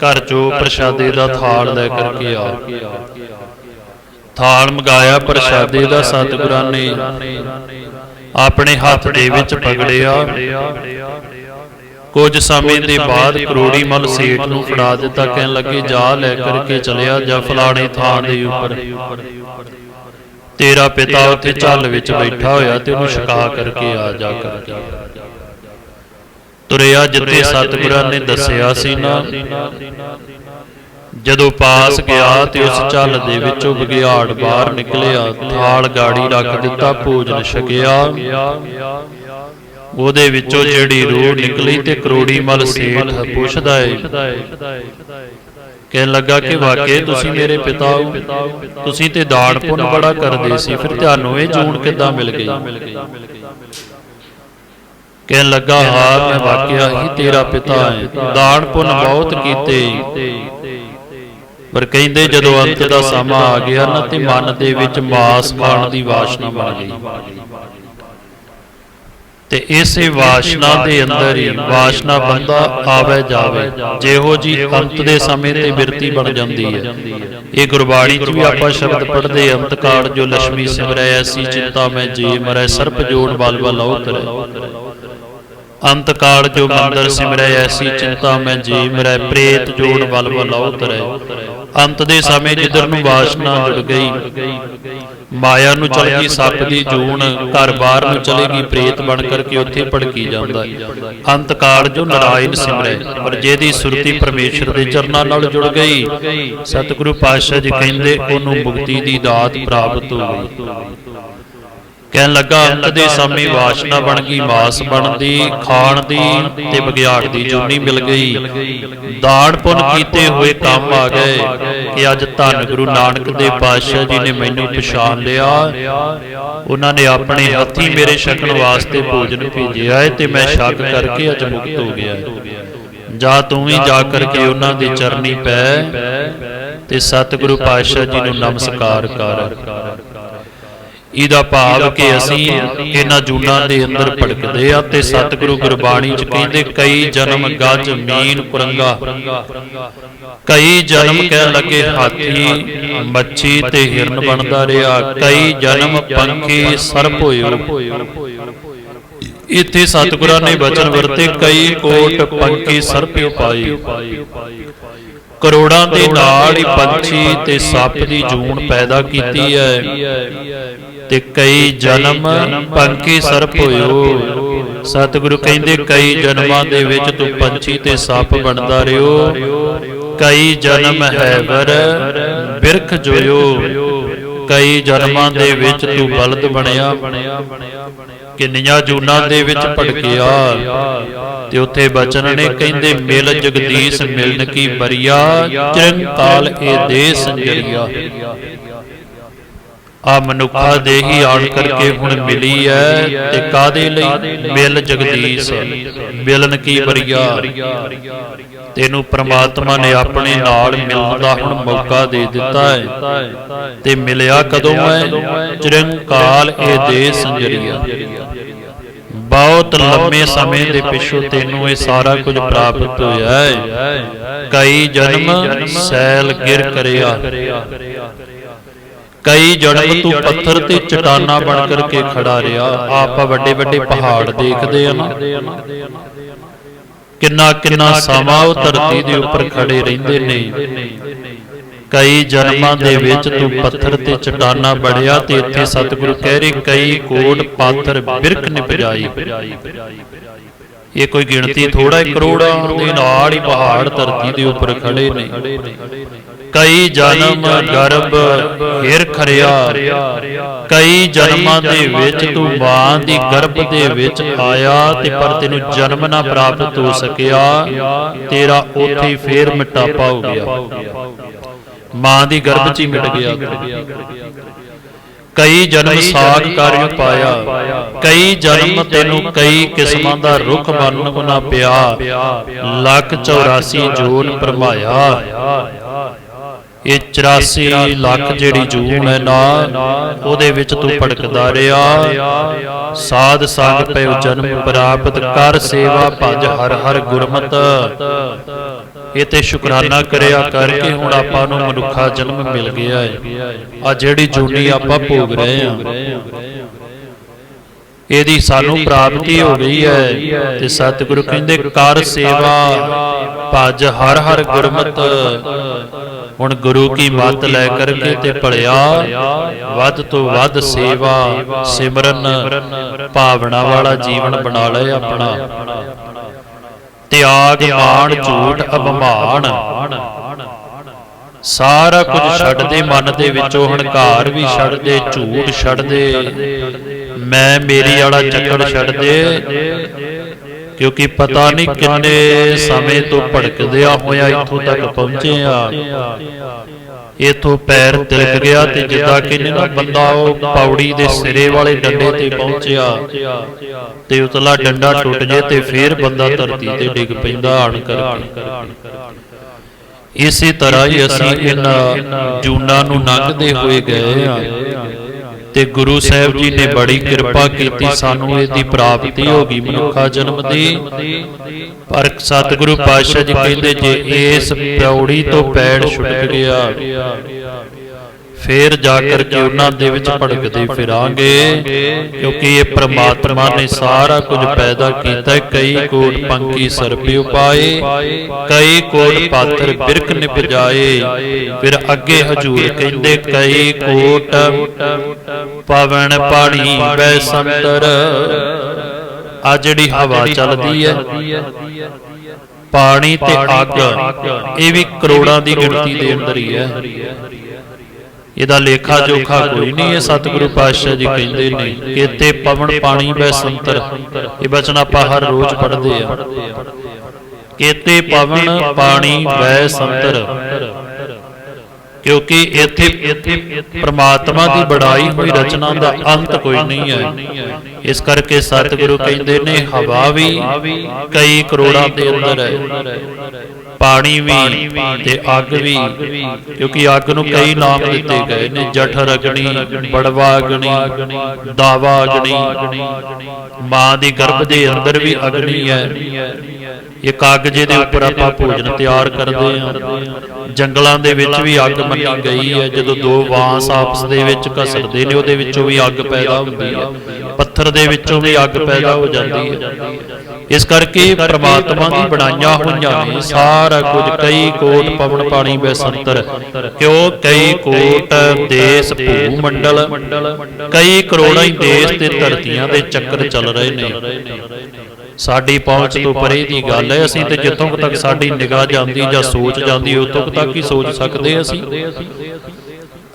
ਘਰ ਚੋਂ ਪ੍ਰਸ਼ਾਦੇ ਦਾ ਥਾਲ ਲੈ ਕਰਕੇ ਆ। ਥਾਲ ਮਗਾਇਆ ਪ੍ਰਸ਼ਾਦੇ ਦਾ ਸਤਿਗੁਰਾਂ ਨੇ ਆਪਣੇ ਹੱਥ ਦੇ ਵਿੱਚ ਪਕੜਿਆ ਕੁਝ ਸਮੇਂ ਦੇ ਬਾਅਦ ਕਰੋੜੀ ਮਲ ਸੇਠ ਨੂੰ ਫੜਾ ਦਿੱਤਾ। ਕਹਿਣ ਲੱਗੇ ਜਾ ਲੈ ਕਰਕੇ ਚਲਿਆ ਜਾਂ ਫਲਾਣੇ ਥਾਂ ਦੇ ਉੱਪਰ। ਤੇਰਾ ਪਿਤਾ ਉੱਥੇ ਝੱਲ ਵਿੱਚ ਬੈਠਾ ਹੋਇਆ ਤੇ ਉਹਨੂੰ ਛਕਾ ਕਰਕੇ ਆ ਜਾ ਕਰਕੇ ਤੁਰਿਆ ਜਿੱਥੇ ਸਤਿਗੁਰਾਂ ਨੇ ਦੱਸਿਆ ਸੀ ਨਾ। ਜਦੋਂ ਪਾਸ ਗਿਆ ਤੇ ਉਸ ਝੱਲ ਦੇ ਵਿੱਚੋਂ ਬਗਿਆੜ ਬਾਹਰ ਨਿਕਲਿਆ। ਥਾਲ ਗਾੜੀ ਰੱਖ ਦਿੱਤਾ ਭੋਜਨ ਛਕਿਆ। ਉਹਦੇ ਵਿੱਚੋਂ ਜਿਹੜੀ ਰੂਹ ਨਿਕਲੀ ਤੇ ਕਰੋੜੀ ਮਲ ਸੇਠ ਪੁੱਛਦਾ ਏ। ਕਹਿਣ ਲੱਗਾ ਕਿ ਵਾਕਈ ਤੁਸੀਂ ਮੇਰੇ ਪਿਤਾ ਹੋ। ਤੁਸੀਂ ਤੇ ਦਾਨ ਪੁੰਨ ਬੜਾ ਕਰਦੇ ਸੀ ਫਿਰ ਤੁਹਾਨੂੰ ਇਹ ਜੂਣ ਕਿੱਦਾਂ ਮਿਲ ਗਈ? ਕਹਿਣ ਲੱਗਾ ਹਾਂ ਮੈਂ ਵਾਕਿਆ ਹੀ ਤੇਰਾ ਪਿਤਾ ਹਾਂ। ਦਾਨ ਪੁੰਨ ਬਹੁਤ ਕੀਤੇ। ਪਰ ਕਹਿੰਦੇ ਜਦੋਂ ਅੰਤ ਦਾ ਸਮਾਂ ਆ ਗਿਆ ਨਾ ਤੇ ਮਨ ਦੇ ਵਿੱਚ ਮਾਸ ਖਾਣ ਦੀ ਵਾਸ਼ਨਾ ਬਣ ਗਈ। ਤੇ ਇਸੇ ਵਾਸ਼ਨਾ ਦੇ ਅੰਦਰ ਹੀ ਵਾਸ਼ਨਾ ਬੰਦਾ ਆਵੇ ਜਾਵੇ। ਜਿਹੋ ਜੀ ਅੰਤ ਦੇ ਸਮੇਂ ਤੇ ਬਿਰਤੀ ਬਣ ਜਾਂਦੀ ਹੈ। ਇਹ ਗੁਰਬਾਣੀ 'ਚ ਵੀ ਆਪਾਂ ਸ਼ਬਦ ਪੜ੍ਹਦੇ ਅੰਤ ਕਾਲ ਜੋ ਲక్ష్ਮੀ ਸਿਮਰੈ ਐਸੀ ਚਿੰਤਾ ਮੈਂ ਜੀ ਮਰੈ ਸਰਪ ਜੋੜ ਬਲ ਬਲ ਉਤਰੈ। ਅੰਤ ਕਾਲ ਜੋ ਮੰਦਰ ਸਿਮਰੈ ਐਸੀ ਚਿੰਤਾ ਮੈਂ ਜੀ ਮਰੈ ਪ੍ਰੇਤ ਜੋੜ ਬਲ ਬਲ ਉਤਰੈ ਅੰਤ ਦੇ ਸਮੇਂ ਜਿੱਧਰ ਨੂੰ ਵਾਸ਼ਨਾ ਜੁੜ ਗਈ ਮਾਇਆ ਨੂੰ ਚਲ ਗਈ ਸੱਪ ਦੀ ਜੂਣ ਘਰ ਬਾਹਰ ਨੂੰ ਚਲੇਗੀ ਪ੍ਰੇਤ ਬਣ ਕਰਕੇ ਉੱਥੇ ਭੜਕੀ ਜਾਂਦਾ ਅੰਤ ਕਾਲ ਜੋ ਨਰਾਇਣ ਸਿਮਰੈ ਪਰ ਜਿਹਦੀ ਸੁਰਤੀ ਪਰਮੇਸ਼ਰ ਦੇ ਚਰਨਾਂ ਨਾਲ ਜੁੜ ਗਈ। ਸਤਿਗੁਰੂ ਪਾਤਸ਼ਾਹ ਜੀ ਕਹਿੰਦੇ ਉਹਨੂੰ ਮੁਕਤੀ ਦੀ ਦਾਤ ਪ੍ਰਾਪਤ ਹੋ ਗਈ। ਕਹਿਣ ਲੱਗਾ ਅੰਤ ਦੇ ਸਮੇਂ ਵਾਸ਼ਨਾ ਬਣ ਗਈ ਮਾਸ ਬਣਦੀ ਖਾਣ ਦੀ ਤੇ ਬਗਿਆੜ ਦੀ ਜੂਨੀ ਮਿਲ ਗਈ। ਦਾਨ ਪੁੰਨ ਕੀਤੇ ਹੋਏ ਕੰਮ ਆ ਗਏ ਕਿ ਅੱਜ ਧੰਨ ਗੁਰੂ ਨਾਨਕ ਦੇ ਪਾਤਸ਼ਾਹ ਜੀ ਨੇ ਮੈਨੂੰ ਪਛਾਣ ਲਿਆ। ਉਹਨਾਂ ਨੇ ਆਪਣੇ ਹੱਥੀ ਮੇਰੇ ਛਕਣ ਵਾਸਤੇ ਭੋਜਨ ਭੇਜਿਆ ਹੈ ਤੇ ਮੈਂ ਛਕ ਕਰਕੇ ਅੱਜ ਮੁਕਤ ਹੋ ਗਿਆ ਜਾ ਤੂੰ ਵੀ ਜਾ ਕਰਕੇ ਉਹਨਾਂ ਦੇ ਚਰਨੀ ਪੈ ਤੇ ਸਤਿਗੁਰੂ ਪਾਤਸ਼ਾਹ ਜੀ ਨੂੰ ਨਮਸਕਾਰ ਕਰ। ਇਹਦਾ ਭਾਵ ਕਿ ਅਸੀਂ ਇਹਨਾਂ ਜੂਨਾਂ ਦੇ ਅੰਦਰ ਭਟਕਦੇ ਆ ਤੇ ਸਤਿਗੁਰੂ ਗੁਰਬਾਣੀ ਚ ਕਹਿੰਦੇ ਕਈ ਜਨਮ ਗੱਜ ਮੀਨ ਕੁਰੰਗਾ ਕਈ ਜਨਮ ਕਹਿ ਲੱਗੇ ਹਾਥੀ ਮੱਛੀ ਤੇ ਹਿਰਨ ਬਣਦਾ ਰਿਹਾ। ਕਈ ਜਨਮ ਪੰਖੀ ਸਰਪ ਹੋਇਓ ਇੱਥੇ ਸਤਿਗੁਰਾਂ ਨੇ ਬਚਨ ਵਰਤੇ ਕਈ ਕੋਟ ਪੰਖੀ ਸਰਪ ਉਪਾਈ ਕਰੋੜਾਂ ਦੇ ਨਾਲ ਹੀ ਪੰਛੀ ਤੇ ਸੱਪ ਦੀ ਜੂਨ ਪੈਦਾ ਕੀਤੀ ਹੈ। ਤੇ ਕਈ ਜਨਮ ਪੰਖੀ ਸਰਪ ਹੋਇਓ ਸਤਿਗੁਰੂ ਕਹਿੰਦੇ ਕਈ ਜਨਮਾਂ ਦੇ ਵਿੱਚ ਤੂੰ ਪੰਛੀ ਤੇ ਸੱਪ ਬਣਦਾ ਰਿਓ। ਕਈ ਜਨਮ ਹੈ ਵਰ ਬਿਰਖ ਜੋਇਓ। ਕਈ ਜਨਮਾਂ ਦੇ ਵਿੱਚ ਤੂੰ ਬਲਦ ਬਣਿਆ। ਕਿੰਨੀਆਂ ਜੂਨਾਂ ਦੇ ਵਿੱਚ ਭਟਕਿਆ ਤੇ ਉੱਥੇ ਬਚਨ ਨੇ ਕਹਿੰਦੇ ਮਿਲ ਜਗਦੀਸ਼ ਮਿਲਨ ਕੀ ਬਰੀਆ ਚਿਰੰਕਾਲ ਇਹ ਦੇ ਸੰਜਰੀਆ। ਆ ਮਨੁੱਖਾ ਦੇਹੀ ਆਣ ਕਰਕੇ ਹੁਣ ਮਿਲੀ ਐ ਤੇ ਕਾਦੇ ਲਈ? ਮਿਲ ਜਗਦੀਸ਼। ਮਿਲਨ ਕੀ ਬਰੀਆ ਤੈਨੂੰ ਪ੍ਰਮਾਤਮਾ ਨੇ ਆਪਣੇ ਨਾਲ ਮਿਲਣ ਦਾ ਹੁਣ ਮੌਕਾ ਦੇ ਦਿੱਤਾ ਹੈ। ਤੇ ਮਿਲਿਆ ਕਦੋਂ ਹੈ? ਚਿਰੰਕਾਲ ਇਹ ਦੇ ਸੰਜਰੀਆ। ਬਹੁਤ ਲੰਮੇ ਸਮੇਂ ਦੇ ਪਿੱਛੋਂ ਤੈਨੂੰ ਇਹ ਸਾਰਾ ਕੁਝ ਪ੍ਰਾਪਤ ਹੋਇਆ ਹੈ। ਕਈ ਜਨਮ ਸੈਲ ਗਿਰ ਕਰਿਆ। ਕਈ ਜਨਮ ਤੂੰ ਪੱਥਰ ਤੇ ਚਟਾਨਾ ਬਣ ਕਰਕੇ ਖੜਾ ਰਿਹਾ। ਆਪਾਂ ਵੱਡੇ ਵੱਡੇ ਪਹਾੜ ਦੇਖਦੇ ਆ ਨਾ। ਕਿੰਨਾ ਕਿੰਨਾ ਸਮਾਂ ਉਹ ਧਰਤੀ ਦੇ ਉੱਪਰ ਖੜੇ ਰਹਿੰਦੇ ਨੇ। ਕਈ ਜਨਮਾਂ ਦੇ ਵਿੱਚ ਤੂੰ ਪੱਥਰ ਤੇ ਚਟਾਨਾ ਬੜਿਆ ਤੇ ਇੱਥੇ ਸਤਿਗੁਰੂ ਕਹਿ ਰਹੇ ਕਈ ਕੋਟ ਪਾਥਰ ਬਿਰਕ ਨਿਪਜਾਈ ਇਹ ਕੋਈ ਗਿਣਤੀ ਥੋੜਾ ਹੀ ਕਰੋੜਾਂ ਦੇ ਨਾਲ ਹੀ ਪਹਾੜ ਧਰਤੀ ਦੇ ਉੱਪਰ ਖੜੇ ਨੇ। ਕਈ ਜਨਮ ਗਰਭ ਹਿਰ ਖਰਿਆ। ਕਈ ਜਨਮਾਂ ਦੇ ਵਿੱਚ ਤੂੰ ਮਾਂ ਦੀ ਗਰਭ ਦੇ ਵਿੱਚ ਆਇਆ ਤੇ ਪਰ ਤੈਨੂੰ ਜਨਮ ਨਾ ਪ੍ਰਾਪਤ ਹੋ ਸਕਿਆ ਤੇਰਾ ਉੱਥੇ ਹੀ ਫੇਰ ਮਿਟਾਪਾ ਹੋ ਗਿਆ। ਮਾਂ ਦੀ ਗਰਭ 'ਚ ਹੀ ਮਿਟ ਗਿਆ। ਕਈ ਜਨਮ ਸਾਗ ਕਾਰਿਓ ਪਾਇਆ। ਕਈ ਜਨਮ ਤੈਨੂੰ ਕਈ ਕਿਸਮਾਂ ਦਾ ਰੁੱਖ ਬਣਨਾ ਪਿਆ। ਲੱਖ 84 ਜੋਨ ਪਰਮਾਇਆ ਇਹ 84 ਲੱਖ ਜਿਹੜੀ ਜੂਨ ਹੈ ਨਾ ਉਹਦੇ ਵਿੱਚ ਤੂੰ ਭੜਕਦਾ ਰਿਹਾ। ਸਾਧ ਸੰਗ ਪਇਓ ਜਨਮ ਪ੍ਰਾਪਤ ਕਰ ਸੇਵਾ ਭਜ ਹਰ ਹਰ ਗੁਰਮਤ। ਇਹ ਤੇ ਸ਼ੁਕਰਾਨਾ ਕਰਿਆ ਕਰਕੇ ਹੁਣ ਆਪਾਂ ਨੂੰ ਮਨੁੱਖਾ ਜਨਮ ਮਿਲ ਗਿਆ ਹੈ। ਆ ਜਿਹੜੀ ਜੂਨੀ ਆਪਾਂ ਭੋਗ ਰਹੇ ਆ ਇਹਦੀ ਸਾਨੂੰ ਪ੍ਰਾਪਤੀ ਹੋ ਗਈ ਹੈ ਤੇ ਸਤਿਗੁਰੂ ਕਹਿੰਦੇ ਕਰ ਸੇਵਾ ਭਜ ਹਰ ਹਰ ਗੁਰਮਤ। ਹੁਣ ਗੁਰੂ ਕੀ ਮੱਤ ਲੈ ਕਰਕੇ ਤੇ ਭਲਿਆ ਵੱਧ ਤੋਂ ਵੱਧ ਸੇਵਾ ਸਿਮਰਨ ਭਾਵਨਾ ਵਾਲਾ ਜੀਵਨ ਬਣਾ ਲੈ ਆਪਣਾ। ਤਿਆਗ ਮਾਣ ਝੂਠ ਅਭਮਾਨ ਸਾਰਾ ਕੁਝ ਛੱਡ ਦੇ ਮਨ ਦੇ ਵਿੱਚੋਂ ਹੰਕਾਰ ਵੀ ਛੱਡ ਦੇ ਝੂਠ ਛੱਡ ਦੇ ਮੈਂ ਮੇਰੀ ਵਾਲਾ ਚੱਕਰ ਛੱਡ ਦੇ ਕਿਉਂਕਿ ਪਤਾ ਨਹੀਂ ਕਿੰਨੇ ਸਮੇਂ ਤੋਂ ਭੜਕਦਿਆ ਹੋਇਆ ਇੱਥੋਂ ਤੱਕ ਪਹੁੰਚੇ ਆ। ਇਥੋਂ ਪੈਰ ਤਿਲਕ ਗਿਆ ਤੇ ਜਿੱਦਾਂ ਕਿ ਨਾ ਬੰਦਾ ਉਹ ਪੌੜੀ ਦੇ ਸਿਰੇ ਵਾਲੇ ਡੰਡੇ ਤੇ ਪਹੁੰਚਿਆ ਤੇ ਉਤਲਾ ਡੰਡਾ ਟੁੱਟ ਜੇ ਤੇ ਫੇਰ ਬੰਦਾ ਧਰਤੀ ਤੇ ਡਿੱਗ ਪੈਂਦਾ ਆਣ ਕਰਕੇ। ਇਸੇ ਤਰ੍ਹਾਂ ਹੀ ਅਸੀਂ ਇਹਨਾਂ ਜੂਨਾਂ ਨੂੰ ਲੰਘਦੇ ਹੋਏ ਗਏ ਆ। ਤੇ ਗੁਰੂ ਸਾਹਿਬ ਜੀ ਨੇ ਬੜੀ ਕਿਰਪਾ ਕੀਤੀ ਸਾਨੂੰ ਇਹਦੀ ਪ੍ਰਾਪਤੀ ਹੋ ਗਈ ਮਨੁੱਖਾ ਜਨਮ ਦੀ। ਪਰ ਸਤਿਗੁਰੂ ਪਾਤਸ਼ਾਹ ਜੀ ਕਹਿੰਦੇ ਜੇ ਇਸ ਪੌੜੀ ਤੋਂ ਪੈੜ ਛੁੱਟ ਗਿਆ ਫੇਰ ਜਾ ਕਰਕੇ ਉਹਨਾਂ ਦੇ ਵਿੱਚ ਭੜਕਦੇ ਫਿਰਾਂਗੇ ਕਿਉਂਕਿ ਇਹ ਪ੍ਰਮਾਤਮਾ ਨੇ ਸਾਰਾ ਕੁਝ ਪੈਦਾ ਕੀਤਾ ਹੈ। ਕਈ ਕੋਟ ਪੰਕੀ ਸਰਪੇ ਉਪਾਏ ਕਈ ਕੋਟ ਪਾਥਰ ਬਿਰਕ ਨਿਪਜਾਏ ਫਿਰ ਅੱਗੇ ਹਜੂਰ ਕਹਿੰਦੇ ਕਈ ਕੋਟ ਪਵਨ ਪਾਣੀ ਬੈ ਸੰਤਰ ਆ ਜਿਹੜੀ ਹਵਾ ਚੱਲਦੀ ਹੈ ਪਾਣੀ ਤੇ ਅੱਗ ਇਹ ਵੀ ਕਰੋੜਾਂ ਦੀ ਗਿਣਤੀ ਦੇ ਅੰਦਰ ਹੀ ਹੈ ਇਹਦਾ ਲੇਖਾ ਜੋਖਾ ਕੋਈ ਨਹੀਂ ਇਹ ਸਤਿਗੁਰੂ ਪਾਤਸ਼ਾਹ ਜੀ ਕਹਿੰਦੇ ਨੇ ਕਿਤੇ ਪਵਨ ਪਾਣੀ ਬੈ ਸੰਤਰ। ਇਹ ਬਚਨ ਆਪਾਂ ਹਰ ਰੋਜ਼ ਪੜ੍ਹਦੇ ਆ। ਕਿਤੇ ਪਵਨ ਪਾਣੀ ਬੈ ਸੰਤਰ। ਕਿਉਂਕਿ ਇੱਥੇ ਇੱਥੇ ਪ੍ਰਮਾਤਮਾ ਦੀ ਬੜਾਈ ਹੋਈ ਰਚਨਾ ਦਾ ਅੰਤ ਕੋਈ ਨਹੀਂ ਹੈ। ਇਸ ਕਰਕੇ ਸਤਿਗੁਰੂ ਕਹਿੰਦੇ ਨੇ ਹਵਾ ਵੀ ਕਈ ਕਰੋੜਾਂ ਦੇ ਅੰਦਰ ਹੈ। ਪਾਣੀ ਵੀ ਤੇ ਅੱਗ ਵੀ ਕਿਉਂਕਿ ਅੱਗ ਨੂੰ ਕਈ ਨਾਮ ਦਿੱਤੇ ਗਏ ਨੇ ਜਠਰ ਅਗਨੀ ਬੜਵਾ ਅਗਨੀ ਦਾਵਾ ਅਗਨੀ। ਮਾਂ ਦੀ ਗਰਭ ਦੇ ਅੰਦਰ ਵੀ ਅਗਨੀ ਹੈ। ਇਹ ਕਾਗਜ਼ੇ ਦੇ ਉੱਪਰ ਆਪਾਂ ਭੋਜਨ ਤਿਆਰ ਕਰਦੇ ਹਾਂ। ਜੰਗਲਾਂ ਦੇ ਵਿੱਚ ਵੀ ਅੱਗ ਮੰਨੀ ਗਈ ਹੈ। ਜਦੋਂ ਦੋ ਵਾਂਸ ਆਪਸ ਦੇ ਵਿੱਚ ਘਸੜਦੇ ਨੇ ਉਹਦੇ ਵਿੱਚੋਂ ਵੀ ਅੱਗ ਪੈਦਾ ਹੁੰਦੀ ਹੈ। ਪੱਥਰ ਦੇ ਵਿੱਚੋਂ ਵੀ ਅੱਗ ਪੈਦਾ ਹੋ ਜਾਂਦੀ ਹੈ। ਇਸ ਕਰਕੇ ਪ੍ਰਮਾਤਮਾ ਦੀ ਬਣਾਈਆਂ ਹੋਈਆਂ ਨੇ ਸਾਰਾ ਕੁਝ ਕਈ ਕੋਟ ਪਵਨ ਪਾਣੀ ਬੈ ਸੰਤਰ ਕਿਉ ਕਈ ਕੋਟ ਦੇਸ਼ ਭੂ ਮੰਡਲ ਕਈ ਕਰੋੜਾਂ ਹੀ ਦੇਸ਼ ਤੇ ਧਰਤੀਆਂ ਦੇ ਚੱਕਰ ਚੱਲ ਰਹੇ ਨੇ। ਸਾਡੀ ਪਹੁੰਚ ਤੋਂ ਪਰੇ ਦੀ ਗੱਲ ਹੈ ਅਸੀਂ ਤੇ ਜਿੱਥੋਂ ਤੱਕ ਸਾਡੀ ਨਿਗਾਹ ਜਾਂਦੀ ਜਾਂ ਸੋਚ ਜਾਂਦੀ ਉਤੋਂ ਤੱਕ ਹੀ ਸੋਚ ਸਕਦੇ ਅਸੀਂ।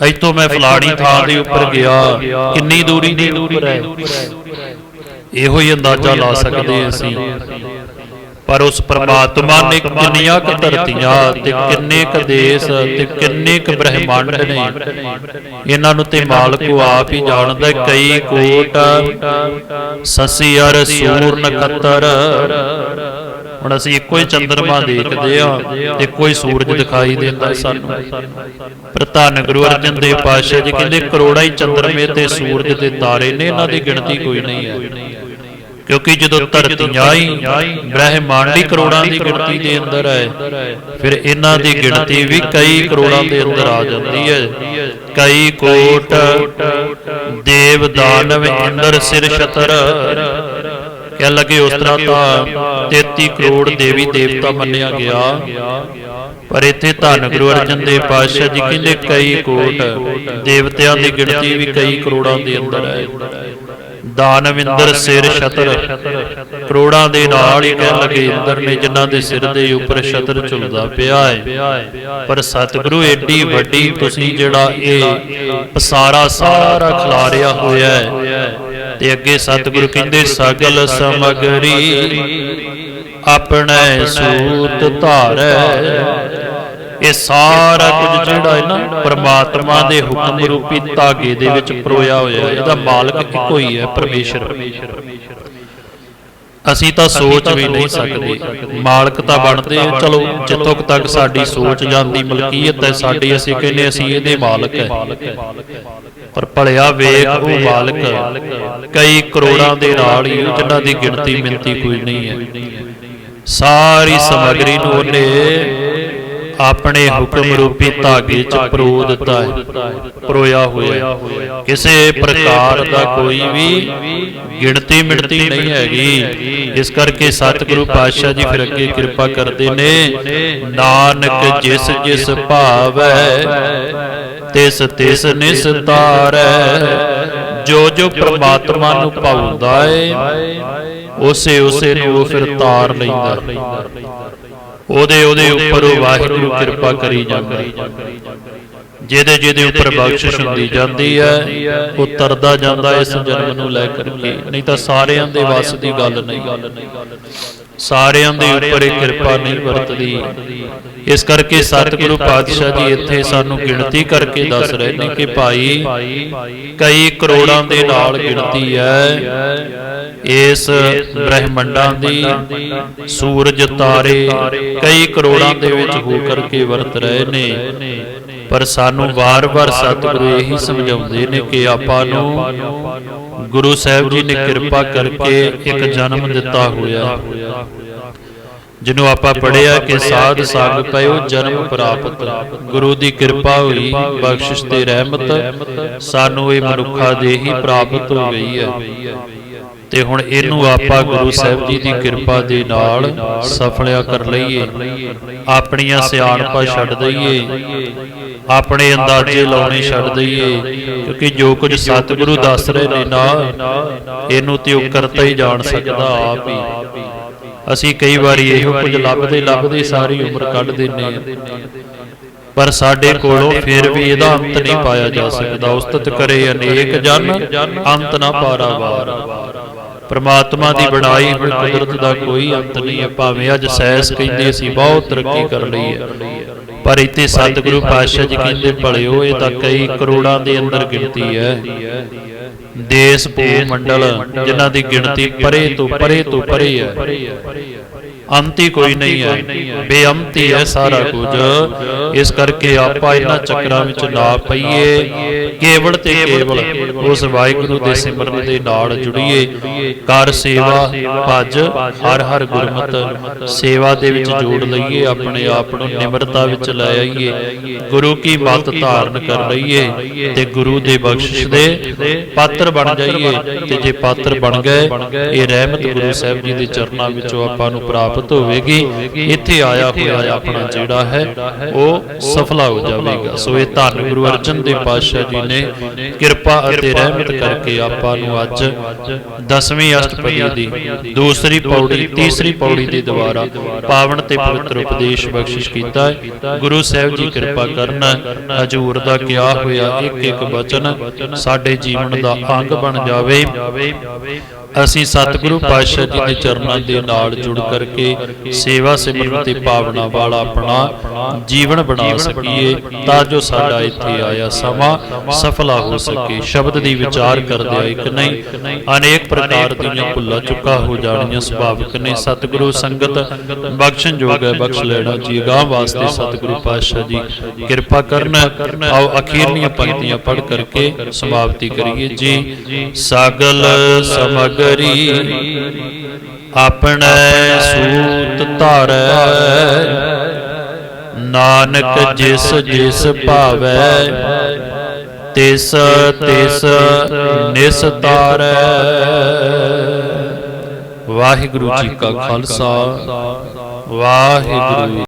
ਇੱਥੋਂ ਮੈਂ ਫਲਾਣੀ ਥਾਂ ਦੇ ਉੱਪਰ ਗਿਆ ਕਿੰਨੀ ਦੂਰੀ ਦੇ ਉੱਪਰ ਹੈ? ਇਹੋ ਹੀ ਅੰਦਾਜ਼ਾ ਲਾ ਸਕਦੇ ਅਸੀਂ। ਪਰ ਉਸ ਪ੍ਰਮਾਤਮਾ ਨੇ ਕਿੰਨੀਆਂ ਕੁ ਧਰਤੀਆਂ ਤੇ ਕਿੰਨੇ ਕੁ ਦੇਸ਼ ਤੇ ਕਿੰਨੇ ਕੁ ਬ੍ਰਹਿਮੰਡ ਨੇ। ਇਹਨਾਂ ਨੂੰ ਤੇ ਮਾਲਕੋ ਆਪ ਹੀ ਜਾਣਦਾ ਹੈ। ਕਈ ਕੋਟ। ਸਸੀ ਅਰ ਸੂਰ ਨਖੱਤਰ। ਹੁਣ ਅਸੀਂ ਇੱਕੋ ਹੀ ਚੰਦਰਮਾ ਦੇਖਦੇ ਆ ਤੇ ਕੋਈ ਸੂਰਜ ਦਿਖਾਈ ਦਿੰਦਾ ਸਾਨੂੰ। ਪਰ ਧੰਨ ਗੁਰੂ ਅਰਜਨ ਦੇਵ ਪਾਤਸ਼ਾਹ ਜੀ ਕਹਿੰਦੇ ਕਰੋੜਾਂ ਹੀ ਚੰਦਰਮੇ ਤੇ ਸੂਰਜ ਤੇ ਤਾਰੇ ਨੇ ਇਹਨਾਂ ਦੀ ਗਿਣਤੀ ਕੋਈ ਨਹੀਂ ਹੈ। ਕਿਉਂਕਿ ਜਦੋਂ ਧਰਤੀਆਂ ਹੀ ਬ੍ਰਹਿਮੰਡੀ ਕਰੋੜਾਂ ਦੀ ਗਿਣਤੀ ਦੇ ਅੰਦਰ ਹੈ ਫਿਰ ਇਹਨਾਂ ਦੀ ਗਿਣਤੀ ਵੀ ਕਈ ਕਰੋੜਾਂ ਦੇ ਅੰਦਰ ਆ ਜਾਂਦੀ ਹੈ। ਕਈ ਕੋਟ ਦੇਵ ਦਾਨਵ ਇੰਦਰ ਸਿਰ ਛਤਰ। ਕਹਿ ਲੱਗੇ ਉਸ ਤਰ੍ਹਾਂ ਤਾਂ 33 ਕਰੋੜ ਦੇਵੀ ਦੇਵਤਾ ਮੰਨਿਆ ਗਿਆ। ਪਰ ਇੱਥੇ ਧੰਨ ਗੁਰੂ ਅਰਜਨ ਦੇਵ ਪਾਤਸ਼ਾਹ ਜੀ ਕਹਿੰਦੇ ਕਈ ਕੋਟ। ਦੇਵਤਿਆਂ ਦੀ ਗਿਣਤੀ ਵੀ ਕਈ ਕਰੋੜਾਂ ਦੇ ਅੰਦਰ ਹੈ ਦਾਨਵਿੰਦਰ ਸਿਰ ਛਤਰ। ਕਰੋੜਾਂ ਦੇ ਨਾਲ ਹੀ ਕਹਿਣ ਲੱਗੇ ਇੰਦਰ ਨੇ ਜਿਨ੍ਹਾਂ ਦੇ ਸਿਰ ਦੇ ਉੱਪਰ ਛਤਰ ਝੁਲਦਾ ਪਿਆ ਹੈ ਪਰ ਸਤਿਗੁਰੂ ਏਡੀ ਵੱਡੀ ਤੁਸੀਂ ਜਿਹੜਾ ਇਹ ਪਸਾਰਾ ਸਾਰਾ ਖਿਲਾਰਿਆ ਹੋਇਆ ਹੈ ਤੇ ਅੱਗੇ ਸਤਿਗੁਰੂ ਕਹਿੰਦੇ ਸਗਲ ਸਮਗਰੀ ਆਪਣੇ ਸੂਤ ਧਾਰੈ। ਇਹ ਸਾਰਾ ਕੁਝ ਜਿਹੜਾ ਹੈ ਨਾ ਪ੍ਰਮਾਤਮਾ ਦੇ ਹੁਕਮ ਰੂਪੀ ਧਾਗੇ ਦੇ ਵਿੱਚ ਪਰੋਇਆ ਹੋਇਆ ਹੈ। ਇਹਦਾ ਮਾਲਕ ਇੱਕੋ ਹੀ ਹੈ ਪਰਮੇਸ਼ਰ। ਅਸੀਂ ਤਾਂ ਸੋਚ ਵੀ ਨਹੀਂ ਸਕਦੇ। ਮਾਲਕ ਤਾਂ ਬਣਦੇ ਆ। ਚਲੋ ਜਿੱਥੋਂ ਤੱਕ ਸਾਡੀ ਸੋਚ ਜਾਂਦੀ ਮਲਕੀਅਤ ਹੈ ਸਾਡੀ ਅਸੀਂ ਕਹਿੰਦੇ ਅਸੀਂ ਇਹਦੇ ਮਾਲਕ ਹੈ। ਪਰ ਭਲਿਆ ਵੇਖ ਉਹ ਮਾਲਕ ਕਈ ਕਰੋੜਾਂ ਦੇ ਨਾਲ ਹੀ ਜਿਨ੍ਹਾਂ ਦੀ ਗਿਣਤੀ ਮਿੰਤੀ ਕੋਈ ਨਹੀਂ ਹੈ। ਸਾਰੀ ਸਮਗਰੀ ਨੂੰ ਉਹਨੇ ਆਪਣੇ ਹੁਕਮ ਰੂਪੀ ਧਾਗੇ 'ਚ ਪਰੋ ਦਿੱਤਾ ਹੈ ਪਰੋਇਆ ਹੋਇਆ। ਕਿਸੇ ਪ੍ਰਕਾਰ ਦਾ ਕੋਈ ਵੀ ਗਿਣਤੀ ਮਿਣਤੀ ਨਹੀਂ ਹੈਗੀ। ਇਸ ਕਰਕੇ ਸਤਿਗੁਰੂ ਪਾਤਸ਼ਾਹ ਜੀ ਫਿਰ ਅੱਗੇ ਕਿਰਪਾ ਕਰਦੇ ਨੇ। ਨਾਨਕ ਜਿਸ ਜਿਸ ਭਾਵੈ ਤਿਸ ਤਿਸ ਨਿਸਤਾਰੈ ਜੋ ਜੋ ਪ੍ਰਮਾਤਮਾ ਨੂੰ ਭਾਉਂਦਾ ਏ ਉਸੇ ਉਸੇ ਨੂੰ ਫਿਰ ਤਾਰ ਲੈਂਦਾ। ਉਹਦੇ ਉਹਦੇ ਉੱਪਰ ਉਹ ਵਾਹਿਗੁਰੂ ਕਿਰਪਾ ਕਰੀ ਜਾਂਦਾ। ਜਿਹਦੇ ਜਿਹਦੇ ਉੱਪਰ ਬਖਸ਼ਿਸ਼ ਹੁੰਦੀ ਜਾਂਦੀ ਹੈ, ਉਹ ਤਰਦਾ ਜਾਂਦਾ ਇਸ ਜਨਮ ਨੂੰ ਲੈ ਕਰਕੇ। ਨਹੀਂ ਤਾਂ ਸਾਰਿਆਂ ਦੇ ਵੱਸ ਦੀ ਗੱਲ ਨਹੀਂ। ਸਾਰਿਆਂ ਦੇ ਉੱਪਰ ਇਹ ਕਿਰਪਾ ਨਹੀਂ ਵਰਤਦੀ। ਇਸ ਕਰਕੇ ਸਤਿਗੁਰੂ ਪਾਤਸ਼ਾਹ ਜੀ ਇੱਥੇ ਸਾਨੂੰ ਗਿਣਤੀ ਕਰਕੇ ਦੱਸ ਰਹੇ ਨੇ ਕਿ ਭਾਈ, ਕਈ ਕਰੋੜਾਂ ਦੇ ਨਾਲ ਗਿਣਤੀ ਹੈ। ਇਸ ਬ੍ਰਹਿਮੰਡਾਂ ਦੀ ਸੂਰਜ ਤਾਰੇ ਕਈ ਕਰੋੜਾਂ ਦੇ ਵਿੱਚ ਹੋ ਕਰਕੇ ਵਰਤ ਰਹੇ ਨੇ। ਪਰ ਸਾਨੂੰ ਵਾਰ-ਵਾਰ ਸਤਿਗੁਰੂ ਇਹੀ ਸਮਝਾਉਂਦੇ ਨੇ ਕਿ ਆਪਾਂ ਨੂੰ ਗੁਰੂ ਸਾਹਿਬ ਜੀ ਨੇ ਕਿਰਪਾ ਕਰਕੇ ਇੱਕ ਜਨਮ ਦਿੱਤਾ ਹੋਇਆ। ਜਿਹਨੂੰ ਆਪਾਂ ਪੜਿਆ ਕਿ ਸਾਧ ਸੰਗ ਪਇਓ ਜਨਮ ਪ੍ਰਾਪਤ। ਗੁਰੂ ਦੀ ਕਿਰਪਾ ਹੋਈ ਬਖਸ਼ਿਸ਼ ਤੇ ਰਹਿਮਤ। ਸਾਨੂੰ ਇਹ ਮਨੁੱਖਾ ਦੇ ਹੀ। ਪ੍ਰਾਪਤ ਹੋ ਗਈ ਹੈ। ਤੇ ਹੁਣ ਇਹਨੂੰ ਆਪਾਂ ਗੁਰੂ ਸਾਹਿਬ ਜੀ ਦੀ ਕਿਰਪਾ ਦੇ ਨਾਲ ਸਫਲਿਆ ਕਰ ਲਈਏ। ਆਪਣੀਆਂ ਸਿਆਣਪਾਂ ਛੱਡ ਦਈਏ। ਆਪਣੇ ਅੰਦਾਜ਼ੇ ਲਾਉਣੇ ਛੱਡ ਦਈਏ। ਕਿਉਂਕਿ ਜੋ ਕੁਝ ਸਤਿਗੁਰੂ ਦੱਸ ਰਹੇ ਨੇ ਨਾ, ਇਹਨੂੰ ਤੇ ਉਹ ਕਰਤਾ ਹੀ ਜਾਣ ਸਕਦਾ ਆਪ ਹੀ। ਅਸੀਂ ਕਈ ਵਾਰੀ ਇਹੋ ਕੁਝ ਲੱਭਦੇ ਲੱਭਦੇ ਸਾਰੀ ਉਮਰ ਕੱਢ ਦਿੰਨੇ ਆ ਪਰ ਸਾਡੇ ਕੋਲੋਂ ਫਿਰ ਵੀ ਇਹਦਾ ਅੰਤ ਨਹੀਂ ਪਾਇਆ ਜਾ ਸਕਦਾ। ਉਸਤਤ ਕਰੇ ਅਨੇਕ ਜਨ, ਅੰਤ ਨਾ ਪਾਰਾਵਾਰ ਪਰਮਾਤਮਾ ਦੀ ਬਣਾਈ ਹੋਈ ਕੁਦਰਤ ਦਾ ਕੋਈ ਅੰਤ ਨਹੀਂ ਹੈ ਭਾਵੇਂ ਅੱਜ ਸੈਸ ਕਹਿੰਦੇ ਅਸੀਂ ਬਹੁਤ ਤਰੱਕੀ ਕਰ ਲਈ ਹੈ ਪਰ ਇੱਥੇ ਸਤਿਗੁਰੂ ਪਾਤਸ਼ਾਹ ਜੀ ਕਹਿੰਦੇ ਭਲਿਓ ਇਹ ਤਾਂ ਕਈ ਕਰੋੜਾਂ ਦੇ ਅੰਦਰ ਗਿਣਤੀ ਹੈ। ਦੇਸ ਭੂ ਮੰਡਲ ਜਿਨ੍ਹਾਂ ਦੀ ਗਿਣਤੀ ਪਰੇ ਤੋਂ ਪਰੇ ਤੋਂ ਪਰੇ ਹੈ। ਅੰਤੀ ਕੋਈ ਨਹੀਂ ਹੈ। ਬੇਅੰਤੀ ਹੈ ਸਾਰਾ ਕੁਝ। ਇਸ ਕਰਕੇ ਆਪਾਂ ਇਹਨਾਂ ਚੱਕਰਾਂ ਵਿੱਚ ਨਾ ਪਈਏ। ਕੇਵਲ ਤੇ ਕੇਵਲ ਉਸ ਵਾਹਿਗੁਰੂ ਦੇ ਸਿਮਰਨ ਦੇ ਨਾਲ ਜੁੜੀਏ। ਕਰ ਸੇਵਾ ਭਜ ਹਰ ਹਰ ਗੁਰਮਤ। ਸੇਵਾ ਦੇ ਵਿੱਚ ਜੋੜ ਲਈਏ ਆਪਣੇ ਆਪ ਨੂੰ ਨਿਮਰਤਾ ਵਿੱਚ ਲੈ ਆਈਏ। ਗੁਰੂ ਕੀ ਮੱਤ ਧਾਰਨ ਕਰ ਲਈਏ ਤੇ ਗੁਰੂ ਦੇ ਬਖਸ਼ਿਸ਼ ਦੇ ਪਾਤਰ ਬਣ ਜਾਈਏ। ਤੇ ਜੇ ਪਾਤਰ ਬਣ ਗਏ ਇਹ ਰਹਿਮਤ ਗੁਰੂ ਸਾਹਿਬ ਜੀ ਦੇ ਚਰਨਾਂ ਵਿੱਚੋਂ ਆਪਾਂ ਨੂੰ ਪ੍ਰਾਪਤ ਹੋਵੇਗੀ, ਇੱਥੇ ਆਇਆ ਹੋਇਆ ਆਪਣਾ ਜਿਹੜਾ ਹੈ, ਉਹ ਸਫਲਾ ਹੋ ਜਾਵੇਗਾ। ਸੋ ਇਹ ਧੰਨ ਗੁਰੂ ਅਰਜਨ ਦੇਵ ਪਾਤਸ਼ਾਹ ਜੀ ਨੇ ਕਿਰਪਾ ਅਤੇ ਰਹਿਮਤ ਕਰਕੇ ਆਪਾਂ ਨੂੰ ਅੱਜ ਦਸਵੀਂ ਅਸ਼ਟਪਦੀ ਦੀ, ਦੂਸਰੀ ਪੌੜੀ, ਤੀਸਰੀ ਪੌੜੀ ਦੇ ਦੁਆਰਾ ਪਾਵਨ ਤੇ ਪਵਿੱਤਰ ਉਪਦੇਸ਼ ਬਖਸ਼ਿਸ਼ ਕੀਤਾ ਹੈ। ਗੁਰੂ ਸਾਹਿਬ ਜੀ ਕਿਰਪਾ ਕਰਨ, ਹਜੂਰ ਦਾ ਕਿਹਾ ਹੋਇਆ ਇੱਕ ਇੱਕ ਬਚਨ ਸਾਡੇ ਜੀਵਨ ਦਾ ਅੰਗ ਬਣ ਜਾਵੇ। ਅਸੀਂ ਸਤਿਗੁਰੂ ਪਾਤਸ਼ਾਹ ਜੀ ਦੇ ਚਰਨਾਂ ਦੇ ਨਾਲ ਜੁੜ ਕਰਕੇ ਸੇਵਾ ਸਿਮਰਨ ਤੇ ਭਾਵਨਾ ਵਾਲਾ ਆਪਣਾ ਜੀਵਨ ਬਣਾ ਸਕੀਏ ਤਾਂ ਜੋ ਸਾਡਾ ਇੱਥੇ ਆਇਆ ਸਮਾਂ ਸਫਲਾ ਹੋ ਸਕੇ। ਸ਼ਬਦ ਦੀ ਵਿਚਾਰ ਕਰਦਿਆਂ ਇੱਕ ਨਹੀਂ ਅਨੇਕ ਪ੍ਰਕਾਰ ਦੀਆਂ ਭੁੱਲਾਂ ਚੁੱਕਾ ਹੋ ਜਾਣੀਆਂ ਸੁਭਾਵਿਕ ਨੇ। ਸਤਿਗੁਰੂ ਸੰਗਤ ਬਖਸ਼ਣ ਯੋਗ ਹੈ ਬਖਸ਼ ਲੈਣਾ ਜੀ। ਅਗਾਹ ਵਾਸਤੇ ਸਤਿਗੁਰੂ ਪਾਤਸ਼ਾਹ ਜੀ। ਕਿਰਪਾ ਕਰਨ ਆਓ ਅਖੀਰਲੀਆਂ ਪੰਕਤੀਆਂ ਪੜ੍ਹ ਕਰਕੇ ਸਮਾਪਤੀ ਕਰੀਏ ਜੀ। ਸਾਗਲ ਸਮਗ ਕਰੀ ਆਪਣੇ ਸੂਤ ਧਾਰੈ। ਨਾਨਕ ਜਿਸ ਜਿਸ ਭਾਵੈ, ਤਿਸ ਤਿਸ ਨਿਸਤਾਰੈ ਵਾਹਿਗੁਰੂ ਜੀ ਕਾ ਖਾਲਸਾ। ਵਾਹਿਗੁਰੂ